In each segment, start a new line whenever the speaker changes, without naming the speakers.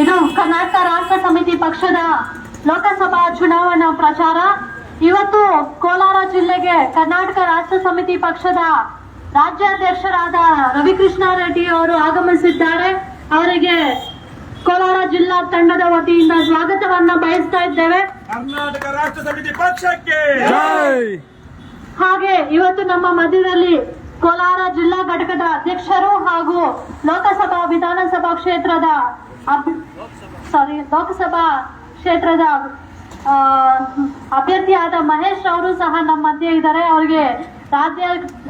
ಇದು ಕರ್ನಾಟಕ ರಾಷ್ಟ್ರ ಸಮಿತಿ ಪಕ್ಷದ ಲೋಕಸಭಾ ಚುನಾವಣಾ ಪ್ರಚಾರ. ಇವತ್ತು ಕೋಲಾರ ಜಿಲ್ಲೆಗೆ ಕರ್ನಾಟಕ ರಾಷ್ಟ್ರ ಸಮಿತಿ ಪಕ್ಷದ ರಾಜ್ಯಾಧ್ಯಕ್ಷರಾದ ರವಿಕೃಷ್ಣ ರೆಡ್ಡಿ ಅವರು ಆಗಮಿಸಿದ್ದಾರೆ. ಅವರಿಗೆ ಕೋಲಾರ ಜಿಲ್ಲಾ ತಂಡದ ವತಿಯಿಂದ ಸ್ವಾಗತವನ್ನ ಬಯಸ್ತಾ ಇದ್ದೇವೆ.
ಕರ್ನಾಟಕ ರಾಷ್ಟ್ರ ಸಮಿತಿ ಪಕ್ಷಕ್ಕೆ!
ಹಾಗೆ ಇವತ್ತು ನಮ್ಮ ಮಧ್ಯದಲ್ಲಿ ಕೋಲಾರ ಜಿಲ್ಲಾ ಘಟಕದ ಅಧ್ಯಕ್ಷರು ಹಾಗೂ ಲೋಕಸಭಾ ವಿಧಾನಸಭಾ ಕ್ಷೇತ್ರದ ಸಾರಿ ಲೋಕಸಭಾ ಕ್ಷೇತ್ರದ ಆ, ಅಭ್ಯರ್ಥಿಯಾದ ಮಹೇಶ್ ಅವರು ಸಹ ನಮ್ಮ ಮಧ್ಯೆ ಇದ್ದಾರೆ. ಅವರಿಗೆ ರಾಜ್ಯ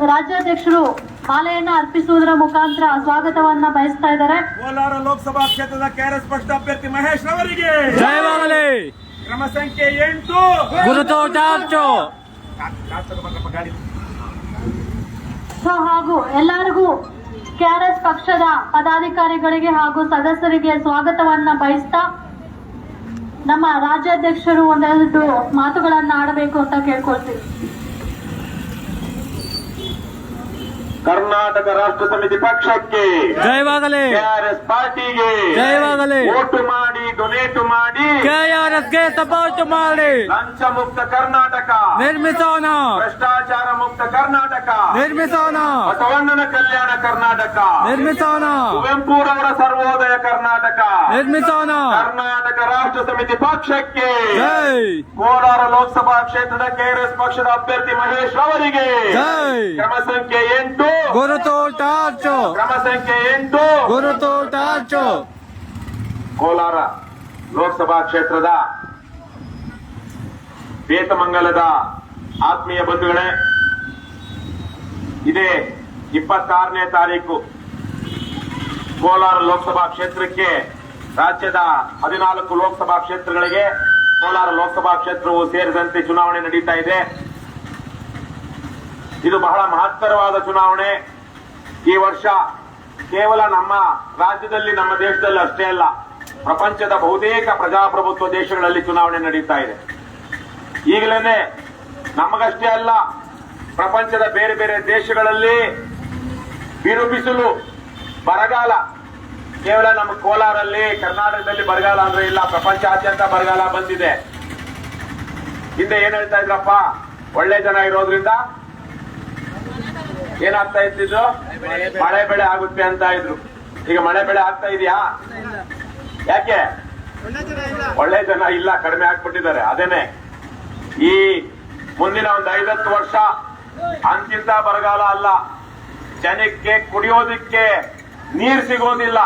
ರಾಜ್ಯಾಧ್ಯಕ್ಷರು ಮಾಲೆಯನ್ನು ಅರ್ಪಿಸುವುದರ ಮುಖಾಂತರ ಸ್ವಾಗತವನ್ನ ಬಯಸ್ತಾ ಇದ್ದಾರೆ.
ಕೋಲಾರ ಲೋಕಸಭಾ ಕ್ಷೇತ್ರದ ಕೆಆರ್ಎಸ್ ಪಕ್ಷದ ಅಭ್ಯರ್ಥಿ ಮಹೇಶ್
ಅವರಿಗೆ
ಕ್ರಮ ಸಂಖ್ಯೆ ಎಂಟು.
ಸೊ ಹಾಗೂ ಎಲ್ಲರಿಗೂ ಕೆಆರ್ಎಸ್ ಪಕ್ಷದ ಪದಾಧಿಕಾರಿಗಳಿಗೆ ಹಾಗೂ ಸದಸ್ಯರಿಗೆ ಸ್ವಾಗತವನ್ನ ಬಯಸ್ತಾ ನಮ್ಮ ರಾಜ್ಯಾಧ್ಯಕ್ಷರು ಒಂದೆರಡು ಮಾತುಗಳನ್ನ ಆಡಬೇಕು ಅಂತ ಕೇಳ್ಕೊಳ್ತೀವಿ
ಕರ್ನಾಟಕ ರಾಷ್ಟ್ರ ಸಮಿತಿ ಪಕ್ಷಕ್ಕೆ
ಜಯವಾಗಲಿ.
ಕೆಆರ್ಎಸ್ ಪಾರ್ಟಿಗೆ
ಜಯವಾಗಲಿ.
ಓಟು ಮಾಡಿ ಡೊನೇಟ್ ಮಾಡಿ
ಕೆಆರ್ಎಸ್ಗೆ ಸಪೋರ್ಟ್ ಮಾಡಿ.
ಲಂಚ ಮುಕ್ತ ಕರ್ನಾಟಕ.
ನಿರ್ಮಿಸೋಣ.
ಭ್ರಷ್ಟಾಚಾರ ಮುಕ್ತ ಕರ್ನಾಟಕ.
ನಿರ್ಮಿಸೋಣ.
ಬಸವಣ್ಣನ ಕಲ್ಯಾಣ ಕರ್ನಾಟಕ.
ನಿರ್ಮಿಸೋಣ.
ಕುವೆಂಪುರವರ ಸರ್ವೋದಯ ಕರ್ನಾಟಕ.
ನಿರ್ಮಿಸೋಣ.
ಕರ್ನಾಟಕ ರಾಷ್ಟ್ರ ಸಮಿತಿ ಪಕ್ಷಕ್ಕೆ
ಜೈ.
ಕೋಲಾರ ಲೋಕಸಭಾ ಕ್ಷೇತ್ರದ ಕೆಆರ್ಎಸ್ ಪಕ್ಷದ ಅಭ್ಯರ್ಥಿ ಮಹೇಶ್ ಅವರಿಗೆ
ಜೈ.
ಕ್ರಮ ಸಂಖ್ಯೆ ಎಂಟು.
ಗುರುತೋಟಾರ್ಚು
ಕ್ರಮ ಸಂಖ್ಯೆ ಎಂಟು.
ಗುರುತೋಟಾರ್ಚು
ಕೋಲಾರ ಲೋಕಸಭಾ ಕ್ಷೇತ್ರದ ಬೇತಮಂಗಲದ ಆತ್ಮೀಯ ಬಂಧುಗಳೇ ಇದೇ ಇಪ್ಪತ್ತಾರನೇ ತಾರೀಕು ಕೋಲಾರ ಲೋಕಸಭಾ ಕ್ಷೇತ್ರಕ್ಕೆ ರಾಜ್ಯದ ಹದಿನಾಲ್ಕು ಲೋಕಸಭಾ ಕ್ಷೇತ್ರಗಳಿಗೆ ಕೋಲಾರ ಲೋಕಸಭಾ ಕ್ಷೇತ್ರವು ಸೇರಿದಂತೆ ಚುನಾವಣೆ ನಡೀತಾ ಇದೆ. ಇದು ಬಹಳ ಮಹತ್ತರವಾದ ಚುನಾವಣೆ. ಈ ವರ್ಷ ಕೇವಲ ನಮ್ಮ ರಾಜ್ಯದಲ್ಲಿ, ನಮ್ಮ ದೇಶದಲ್ಲಿ ಅಷ್ಟೇ ಅಲ್ಲ, ಪ್ರಪಂಚದ ಬಹುತೇಕ ಪ್ರಜಾಪ್ರಭುತ್ವ ದೇಶಗಳಲ್ಲಿ ಚುನಾವಣೆ ನಡೀತಾ ಇದೆ. ಈಗಲೇ ನಮಗಷ್ಟೇ ಅಲ್ಲ, ಪ್ರಪಂಚದ ಬೇರೆ ಬೇರೆ ದೇಶಗಳಲ್ಲಿ ಬಿರುಬಿಸಿಲು ಬರಗಾಲ. ಕೇವಲ ನಮ್ಮ ಕೋಲಾರಲ್ಲಿ, ಕರ್ನಾಟಕದಲ್ಲಿ ಬರಗಾಲ ಅಂದ್ರೆ ಇಲ್ಲ, ಪ್ರಪಂಚಾದ್ಯಂತ ಬರಗಾಲ ಬಂದಿದೆ. ಹಿಂದೆ ಏನ್ ಹೇಳ್ತಾ ಇದ್ರಪ್ಪ? ಒಳ್ಳೆ ಜನ ಇರೋದ್ರಿಂದ ಏನಾಗ್ತಾ ಇದ್ದಿದ್ದು ಮಳೆ ಬೆಳೆ ಆಗುತ್ತೆ ಅಂತ ಇದ್ರು. ಈಗ ಮಳೆ ಬೆಳೆ ಆಗ್ತಾ ಇದೆಯಾ? ಯಾಕೆ? ಒಳ್ಳೆ ಜನ ಇಲ್ಲ, ಕಡಿಮೆ ಆಗ್ಬಿಟ್ಟಿದ್ದಾರೆ. ಅದೇನೆ. ಈ ಮುಂದಿನ ಒಂದು ಐವತ್ತು ವರ್ಷ ಅಂತಿಂತ ಬರಗಾಲ ಅಲ್ಲ. ಜನಕ್ಕೆ ಕುಡಿಯೋದಿಕ್ಕೆ ನೀರು ಸಿಗೋದಿಲ್ಲ.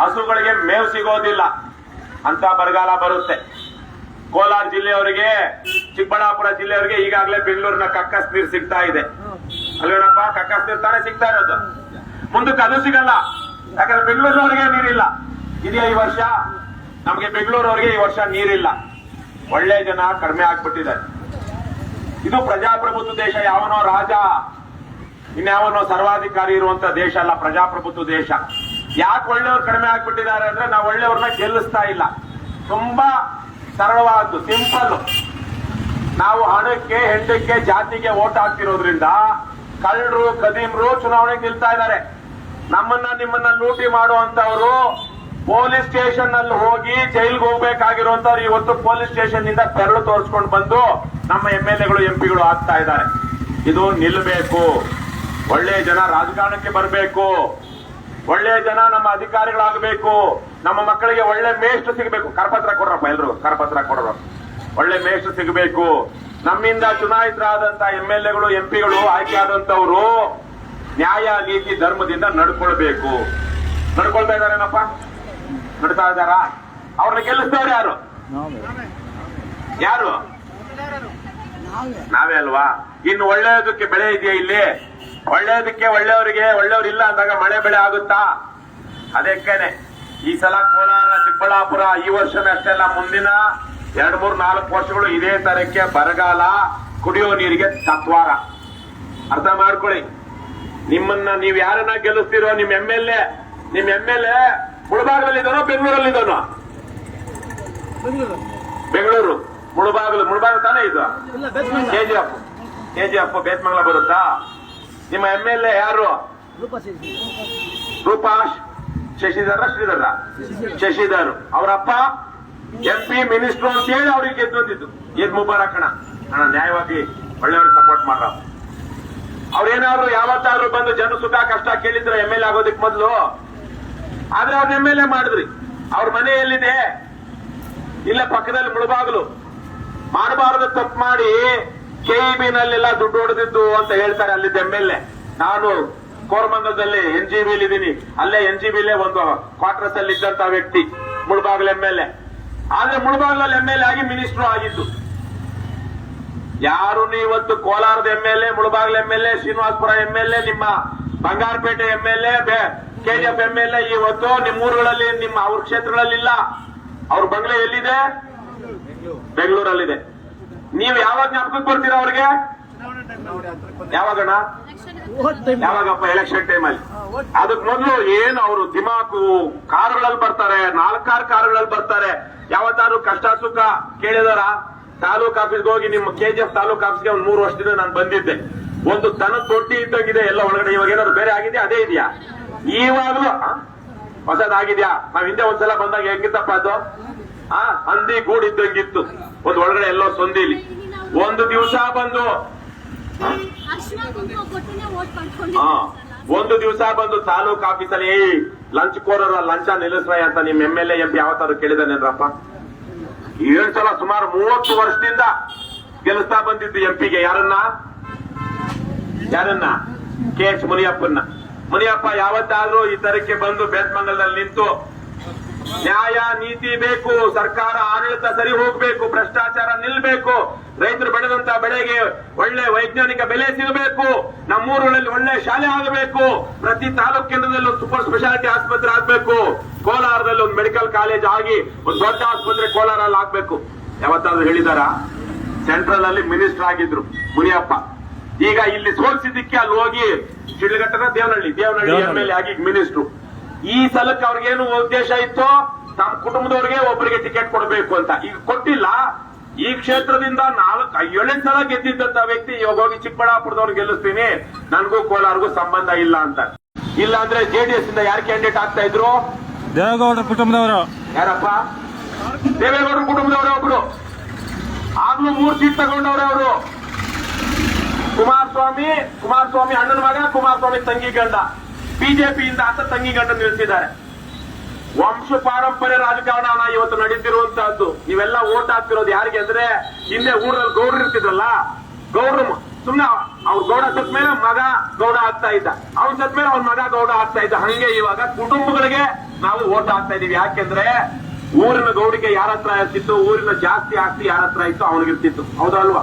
ಹಸುಗಳಿಗೆ ಮೇವು ಸಿಗೋದಿಲ್ಲ. ಅಂತ ಬರಗಾಲ ಬರುತ್ತೆ. ಕೋಲಾರ ಜಿಲ್ಲೆಯವರಿಗೆ, ಚಿಕ್ಕಬಳ್ಳಾಪುರ ಜಿಲ್ಲೆಯವರಿಗೆ ಈಗಾಗಲೇ ಬೆಂಗಳೂರಿನ ಕಕ್ಕಸ್ ನೀರು ಸಿಗ್ತಾ ಇದೆ. ಅಲ್ವೇನಪ್ಪ ಕಕ್ಕಸ್ ನೀರು ತಾನೇ ಸಿಗ್ತಾ ಇರೋದು. ಮುಂದಕ್ಕೆ ಅದು ಸಿಗಲ್ಲ. ಯಾಕಂದ್ರೆ ಬೆಂಗಳೂರಿನವರಿಗೆ ನೀರಿಲ್ಲ. ಇದೆಯಾ ಈ ವರ್ಷ? ನಮಗೆ ಬೆಂಗಳೂರವರಿಗೆ ಈ ವರ್ಷ ನೀರಿಲ್ಲ. ಒಳ್ಳೆ ಜನ ಕಡಿಮೆ ಆಗ್ಬಿಟ್ಟಿದ್ದಾರೆ. ಇದು ಪ್ರಜಾಪ್ರಭುತ್ವ ದೇಶ, ಯಾವನೋ ರಾಜ, ಇನ್ಯಾವನೋ ಸರ್ವಾಧಿಕಾರಿ ಇರುವಂತ ದೇಶ ಅಲ್ಲ, ಪ್ರಜಾಪ್ರಭುತ್ವ ದೇಶ. ಯಾಕೆ ಒಳ್ಳೆಯವ್ರು ಕಡಿಮೆ ಆಗ್ಬಿಟ್ಟಿದ್ದಾರೆ ಅಂದ್ರೆ ನಾವು ಒಳ್ಳೆಯವ್ರನ್ನ ಗೆಲ್ಲಿಸ್ತಾ ಇಲ್ಲ. ತುಂಬಾ ಸರಳವಾದ್ದು ಸಿಂಪಲ್ ನಾವು ಹಣಕ್ಕೆ, ಹೆಂಡಕ್ಕೆ, ಜಾತಿಗೆ ಓಟ್ ಹಾಕ್ತಿರೋದ್ರಿಂದ ಕಳ್ಳರು, ಕದೀಮ್ರು ಚುನಾವಣೆ ಗೆಲ್ತಾ ಇದ್ದಾರೆ. ನಮ್ಮನ್ನ ನಿಮ್ಮನ್ನ ಲೂಟಿ ಮಾಡುವಂತವರು ಪೊಲೀಸ್ ಸ್ಟೇಷನ್ನಲ್ಲಿ ಹೋಗಿ ಜೈಲ್ಗೆ ಹೋಗ್ಬೇಕಾಗಿರುವಂತವ್ರು ಇವತ್ತು ಪೊಲೀಸ್ ಸ್ಟೇಷನ್ನಿಂದ ತೆರಳು ತೋರಿಸ್ಕೊಂಡು ಬಂದು ನಮ್ಮ ಎಂ ಎಲ್ ಎಗಳು ಎಂಪಿಗಳು ಆಗ್ತಾ ಇದ್ದಾರೆ. ಇದು ನಿಲ್ಲಬೇಕು. ಒಳ್ಳೆ ಜನ ರಾಜಕಾರಣಕ್ಕೆ ಬರಬೇಕು. ಒಳ್ಳೆ ಜನ ನಮ್ಮ ಅಧಿಕಾರಿಗಳಾಗಬೇಕು. ನಮ್ಮ ಮಕ್ಕಳಿಗೆ ಒಳ್ಳೆ ಮೇಷ್ಟ್ರು ಸಿಗಬೇಕು. ಕರಪತ್ರ ಕೊಡ್ರಪ್ಪ ಎಲ್ರು ಕರಪತ್ರ ಕೊಡ್ರಪ್ಪ. ಒಳ್ಳೆ ಮೇಷ್ಟ್ರು ಸಿಗಬೇಕು. ನಮ್ಮಿಂದ ಚುನಾಯಿತರಾದಂತ ಎಂ ಎಲ್ ಎಗಳು ಎಂ ಪಿಗಳು ಆಯ್ಕೆ ಆದಂತವ್ರು ನ್ಯಾಯ ನೀತಿ ಧರ್ಮದಿಂದ ನಡ್ಕೊಳ್ಬೇಕು. ನಡ್ಕೊಳ್ತಾ ಇದಾರೇನಪ್ಪ ನಡ್ತಾ ಇದ್ದಾರಾ? ಅವ್ರನ್ನ ಗೆಲ್ಲಿಸ್ತವ್ರು ಯಾರು? ಯಾರು? ನಾವೇ ಅಲ್ವಾ? ಇನ್ನು ಒಳ್ಳೆಯದಕ್ಕೆ ಬೆಳೆ ಇದೆಯಾ ಇಲ್ಲಿ? ಒಳ್ಳೆಯದಕ್ಕೆ ಒಳ್ಳೆಯವರಿಗೆ ಒಳ್ಳೆಯವ್ರು ಇಲ್ಲ ಅಂದಾಗ ಮಳೆ ಬೆಳೆ ಆಗುತ್ತಾ? ಅದಕ್ಕೇನೆ ಈ ಸಲ ಕೋಲಾರ, ಚಿಕ್ಕಬಳ್ಳಾಪುರ ಈ ವರ್ಷನೇ ಅಷ್ಟೇ ಅಲ್ಲ ಮುಂದಿನ ಎರಡ್ ಮೂರ್ ನಾಲ್ಕು ವರ್ಷಗಳು ಇದೇ ತರಕ್ಕೆ ಬರಗಾಲ ಕುಡಿಯೋ ನೀರಿಗೆ ತತ್ವಾರ. ಅರ್ಥ ಮಾಡ್ಕೊಳ್ಳಿ. ನಿಮ್ಮನ್ನ ನೀವ್ ಯಾರನ್ನ ಗೆಲ್ಲಿಸ್ತೀರೋ ನಿಮ್ ಎಂ ಎಲ್ ಎ ನಿಮ್ ಎಂ ಎಲ್ ಎ ಮುಳಬಾಗದಲ್ಲಿ ಬೆಂಗಳೂರಲ್ಲಿದ್ದಾನೋ? ಬೆಂಗಳೂರು. ಮುಳಬಾಗಲು ಮುಳಬಾಗ ತಾನೇ ಇದು? ಕೆಜಿಎಫ್ ಕೆಜಿಎಫ್ ಬೇತ್ಮಂಗ್ಲ ಬರುತ್ತಾ? ನಿಮ್ಮ ಎಂ ಎಲ್ ಎ ಯಾರು? ರೂಪಾ ಶಶಿಧರ. ಶ್ರೀಧರ? ಶಶಿಧರ್. ಅವರಪ್ಪ? ಎಂ ಪಿ ಮಿನಿಸ್ಟರ್ ಅಂತ ಹೇಳಿ ಅವ್ರಿಗೆ ಗೆದ್ದು ಏನ್ ಮುಬಾರಕ್ ಅಣ್ಣ? ಅಣ್ಣ, ನ್ಯಾಯವಾಗಿ ಒಳ್ಳೆಯವ್ರಿಗೆ ಸಪೋರ್ಟ್ ಮಾಡ್ರ. ಅವ್ರೇನಾದ್ರು ಯಾವತ್ತಾದ್ರೂ ಬಂದು ಜನ ಸುಖ ಕಷ್ಟ ಕೇಳಿದ್ರೆ ಎಂ ಎಲ್ ಆಗೋದಕ್ ಮೊದ್ಲು. ಆದ್ರೆ ಅವ್ರನ್ನ ಎಂ ಎಲ್ ಎ ಮಾಡಿದ್ರಿ. ಅವ್ರ ಮನೆ ಎಲ್ಲಿದೆ? ಇಲ್ಲ ಪಕ್ಕದಲ್ಲಿ ಮುಳುಬಾಗ್ಲು. ಮಾಡಬಾರದು ತಪ್ಪು ಮಾಡಿ ಕೆಇಬಿನಲ್ಲೆಲ್ಲ ದುಡ್ಡು ಹೊಡೆದಿದ್ದು ಅಂತ ಹೇಳ್ತಾರೆ ಅಲ್ಲಿದ್ದ ಎಂ ಎಲ್ ಎ ನಾನು ಕೋರಮಂಗಲದಲ್ಲಿ ಎನ್ ಜಿ ಬಿಲ್ ಇದ್ದೀನಿ ಅಲ್ಲೇ ಎನ್ ಜಿ ಬಿಲೇ ಒಂದು ಕ್ವಾರ್ಟರ್ಸ್ ಅಲ್ಲಿ ಇದ್ದಂತ ವ್ಯಕ್ತಿ, ಮುಳುಬಾಗ್ಲು ಎಂ ಎಲ್ ಎ ಆದ್ರೆ ಮುಳಬಾಗ್ಲಲ್ಲಿ ಎಂ ಎಲ್ ಎ ಆಗಿ ಮಿನಿಸ್ಟರ್ ಆಗಿದ್ದು. ಯಾರು ಇವತ್ತು ಕೋಲಾರದ M L A ಮುಳಬಾಗ್ಲ M L A Srinivaspur M L A ನಿಮ್ಮ Bangarpet M L A KGF M L A ಇವತ್ತು ನಿಮ್ಮ ಊರುಗಳಲ್ಲಿ, ನಿಮ್ಮ ಅವ್ರ ಕ್ಷೇತ್ರಗಳಲ್ಲಿ ಇಲ್ಲ ಅವ್ರ ಬಂಗ್ಲೆ ಎಲ್ಲಿದೆ? ಬೆಂಗಳೂರಲ್ಲಿದೆ. ನೀವು ಯಾವಾಗ ಜ್ಞಾಪಕಕ್ಕೆ ಬರ್ತೀರಾ ಅವ್ರಿಗೆ? ಯಾವಾಗಣ್ಣ? ಯಾವಾಗಪ್ಪ ಎಲೆಕ್ಷನ್ ಟೈಮ್ ಅಲ್ಲಿ? ಅದಕ್ ಮೊದಲು ಏನು ಅವರು ದಿಮಾಕು ಕಾರುಗಳಲ್ಲಿ ಬರ್ತಾರೆ ನಾಲ್ಕಾರು ಕಾರುಗಳಲ್ಲಿ ಬರ್ತಾರೆ. ಯಾವತ್ತಾರು ಕಷ್ಟ ಸುಖ ಕೇಳಿದಾರ? ತಾಲೂಕ್ ಆಫೀಸ್ಗೆ ಹೋಗಿ ನಿಮ್ಮ ಕೆಜಿಎಫ್ ತಾಲೂಕ್ ಆಫೀಸ್ಗೆ ಒಂದ್ ಮೂರು ವರ್ಷದಿಂದ ನಾನು ಬಂದಿದ್ದೆ. ಒಂದು ತನ ತೊಟ್ಟಿ ಇದ್ದಂಗಿದೆ ಎಲ್ಲ ಒಳಗಡೆ ಇವಾಗ ಏನಾದ್ರು ಬೇರೆ ಆಗಿದೆ ಅದೇ ಇದೆಯಾ? ಇವಾಗ್ಲೂ ಆ? ಹೊಸದಾಗಿದ್ಯಾ? ನಾವ್ ಹಿಂದೆ ಒಂದ್ಸಲ ಬಂದಾಗ ಹೆಂಗಿತ್ತಪ್ಪ ಅದು? ಆ? ಹಂದಿ ಗೂಡು ಇದ್ದಂಗಿತ್ತು. ಒಂದ್ ಒಳಗಡೆ ಎಲ್ಲೋ ಸೊಂದಿಲಿ. ಒಂದು ದಿವಸ ಬಂದು ಒಂದು ದಿವಸ ಬಂದು ತಾಲೂಕ್ ಆಫೀಸಲ್ಲಿ ಲಂಚ್ ಕೋರರ ಲಂಚ ನಿಲ್ಲಿಸ್ರಯ ಅಂತ ನಿಮ್ ಎಂ ಎಲ್ ಎ ಪಿ ಯಾವತ್ತಾದ್ರು ಕೇಳಿದಾನೇನ್ರಪ್ಪ? ಏಳು ಸಲ ಸುಮಾರು ಮೂವತ್ತು ವರ್ಷದಿಂದ ಗೆಲ್ಲಿಸ್ತಾ ಬಂದಿದ್ದು ಎಂಪಿಗೆ ಯಾರನ್ನ? ಯಾರನ್ನ? K H ಮುನಿಯಪ್ಪನ್ನ. ಮುನಿಯಪ್ಪ, ಯಾವತ್ತಾದ್ರೂ ಈ ತರಕ್ಕೆ ಬಂದು ಬೇತ್ಮಂಗಲದಲ್ಲಿ ನಿಂತು ನ್ಯಾಯ ನೀತಿ ಬೇಕು ಸರ್ಕಾರ ಆಡಳಿತ ಸರಿ ಹೋಗ್ಬೇಕು ಭ್ರಷ್ಟಾಚಾರ ನಿಲ್ಬೇಕು ರೈತರು ಬೆಳೆದಂತ ಬೆಳೆಗೆ ಒಳ್ಳೆ ವೈಜ್ಞಾನಿಕ ಬೆಲೆ ಸಿಗಬೇಕು ನಮ್ಮೂರುಗಳಲ್ಲಿ ಒಳ್ಳೆ ಶಾಲೆ ಆಗಬೇಕು ಪ್ರತಿ ತಾಲೂಕು ಕೇಂದ್ರದಲ್ಲೂ ಒಂದು ಸೂಪರ್ ಸ್ಪೆಷಾಲಿಟಿ ಆಸ್ಪತ್ರೆ ಆಗ್ಬೇಕು ಕೋಲಾರದಲ್ಲಿ ಒಂದು ಮೆಡಿಕಲ್ ಕಾಲೇಜ್ ಆಗಿ ಒಂದು ದೊಡ್ಡ ಆಸ್ಪತ್ರೆ ಕೋಲಾರಲ್ಲಿ ಆಗ್ಬೇಕು. ಯಾವತ್ತಾದ್ರೂ ಹೇಳಿದಾರ? ಸೆಂಟ್ರಲ್ ಅಲ್ಲಿ ಮಿನಿಸ್ಟರ್ ಆಗಿದ್ರು ಮುನಿಯಪ್ಪ. ಈಗ ಇಲ್ಲಿ ಸೋಲ್ಸಿದ್ದಕ್ಕೆ ಅಲ್ಲಿ ಹೋಗಿ ಶಿಡ್ಲಘಟ್ಟನ Devanahalli Devanahalli M L A ಆಗಿ ಮಿನಿಸ್ಟ್ರು ಈ ಸಲಕ್ಕೆ ಅವ್ರಿಗೇನು ಉದ್ದೇಶ ಇತ್ತು ತಮ್ಮ ಕುಟುಂಬದವ್ರಿಗೆ ಒಬ್ಬರಿಗೆ ಟಿಕೆಟ್ ಕೊಡಬೇಕು ಅಂತ. ಈಗ ಕೊಟ್ಟಿಲ್ಲ. ಈ ಕ್ಷೇತ್ರದಿಂದ ನಾಲ್ಕು ಏಳೆಂಟು ಸಲ ಗೆದ್ದಿದ್ದಂತ ವ್ಯಕ್ತಿ ಇವಾಗ ಹೋಗಿ ಚಿಕ್ಕಬಳ್ಳಾಪುರದವ್ರು ಗೆಲ್ಲಿಸ್ತೀನಿ. ನನಗೂ ಕೋಲಾರ್ಗೂ ಸಂಬಂಧ ಇಲ್ಲ ಅಂತ. ಇಲ್ಲ ಅಂದ್ರೆ ಜೆಡಿಎಸ್ ಇಂದ ಯಾರು ಕ್ಯಾಂಡಿಡೇಟ್ ಆಗ್ತಾ ಇದ್ರು?
ದೇವೇಗೌಡರ ಕುಟುಂಬದವರು.
ಯಾರಪ್ಪ? ದೇವೇಗೌಡರ ಕುಟುಂಬದವರೇ ಒಬ್ರು. ಆಗ್ಲೂ ಮೂರ್ ಸೀಟ್ ತಗೊಂಡವ್ರೆ ಅವರು. ಕುಮಾರಸ್ವಾಮಿ ಕುಮಾರಸ್ವಾಮಿ ಅಣ್ಣನ ಮಗ ಕುಮಾರಸ್ವಾಮಿ ತಂಗಿ ಗಂಡ. ಬಿಜೆಪಿಯಿಂದ ಆತ ತಂಗಿ ಗಂಡ ನಿಲ್ಲಿಸಿದ್ದಾರೆ. ವಂಶ ಪಾರಂಪರ್ಯ ರಾಜಕಾರಣ ಇವತ್ತು ನಡೀತಿರುವಂತಹದ್ದು. ನೀವೆಲ್ಲ ಓಟ್ ಹಾಕ್ತಿರೋದು ಯಾರಿಗೆ ಅಂದ್ರೆ ಹಿಂದೆ ಊರಲ್ಲಿ ಗೌಡ್ರು ಇರ್ತಿದ್ರಲ್ಲ, ಗೌಡ್ರು ಸುಮ್ನೆ ಅವ್ರ ಗೌಡ ಸತ್ ಮೇಲೆ ಮಗ ಗೌಡ ಆಗ್ತಾ ಇದ್ದ. ಅವ್ನ ಸತ್ ಮೇಲೆ ಅವ್ರ ಮಗ ಗೌಡ ಆಗ್ತಾ ಇದ್ದ. ಹಂಗೆ ಇವಾಗ ಕುಟುಂಬಗಳಿಗೆ ನಾವು ಓಟ್ ಹಾಕ್ತಾ ಇದೀವಿ. ಯಾಕೆಂದ್ರೆ ಊರಿನ ಗೌಡಿಗೆ ಯಾರ ಹತ್ರ ಇರ್ತಿತ್ತು, ಊರಿನ ಜಾಸ್ತಿ ಆಸ್ತಿ ಯಾರ ಹತ್ರ ಇತ್ತು, ಅವನಿಗಿರ್ತಿತ್ತು. ಹೌದಲ್ವಾ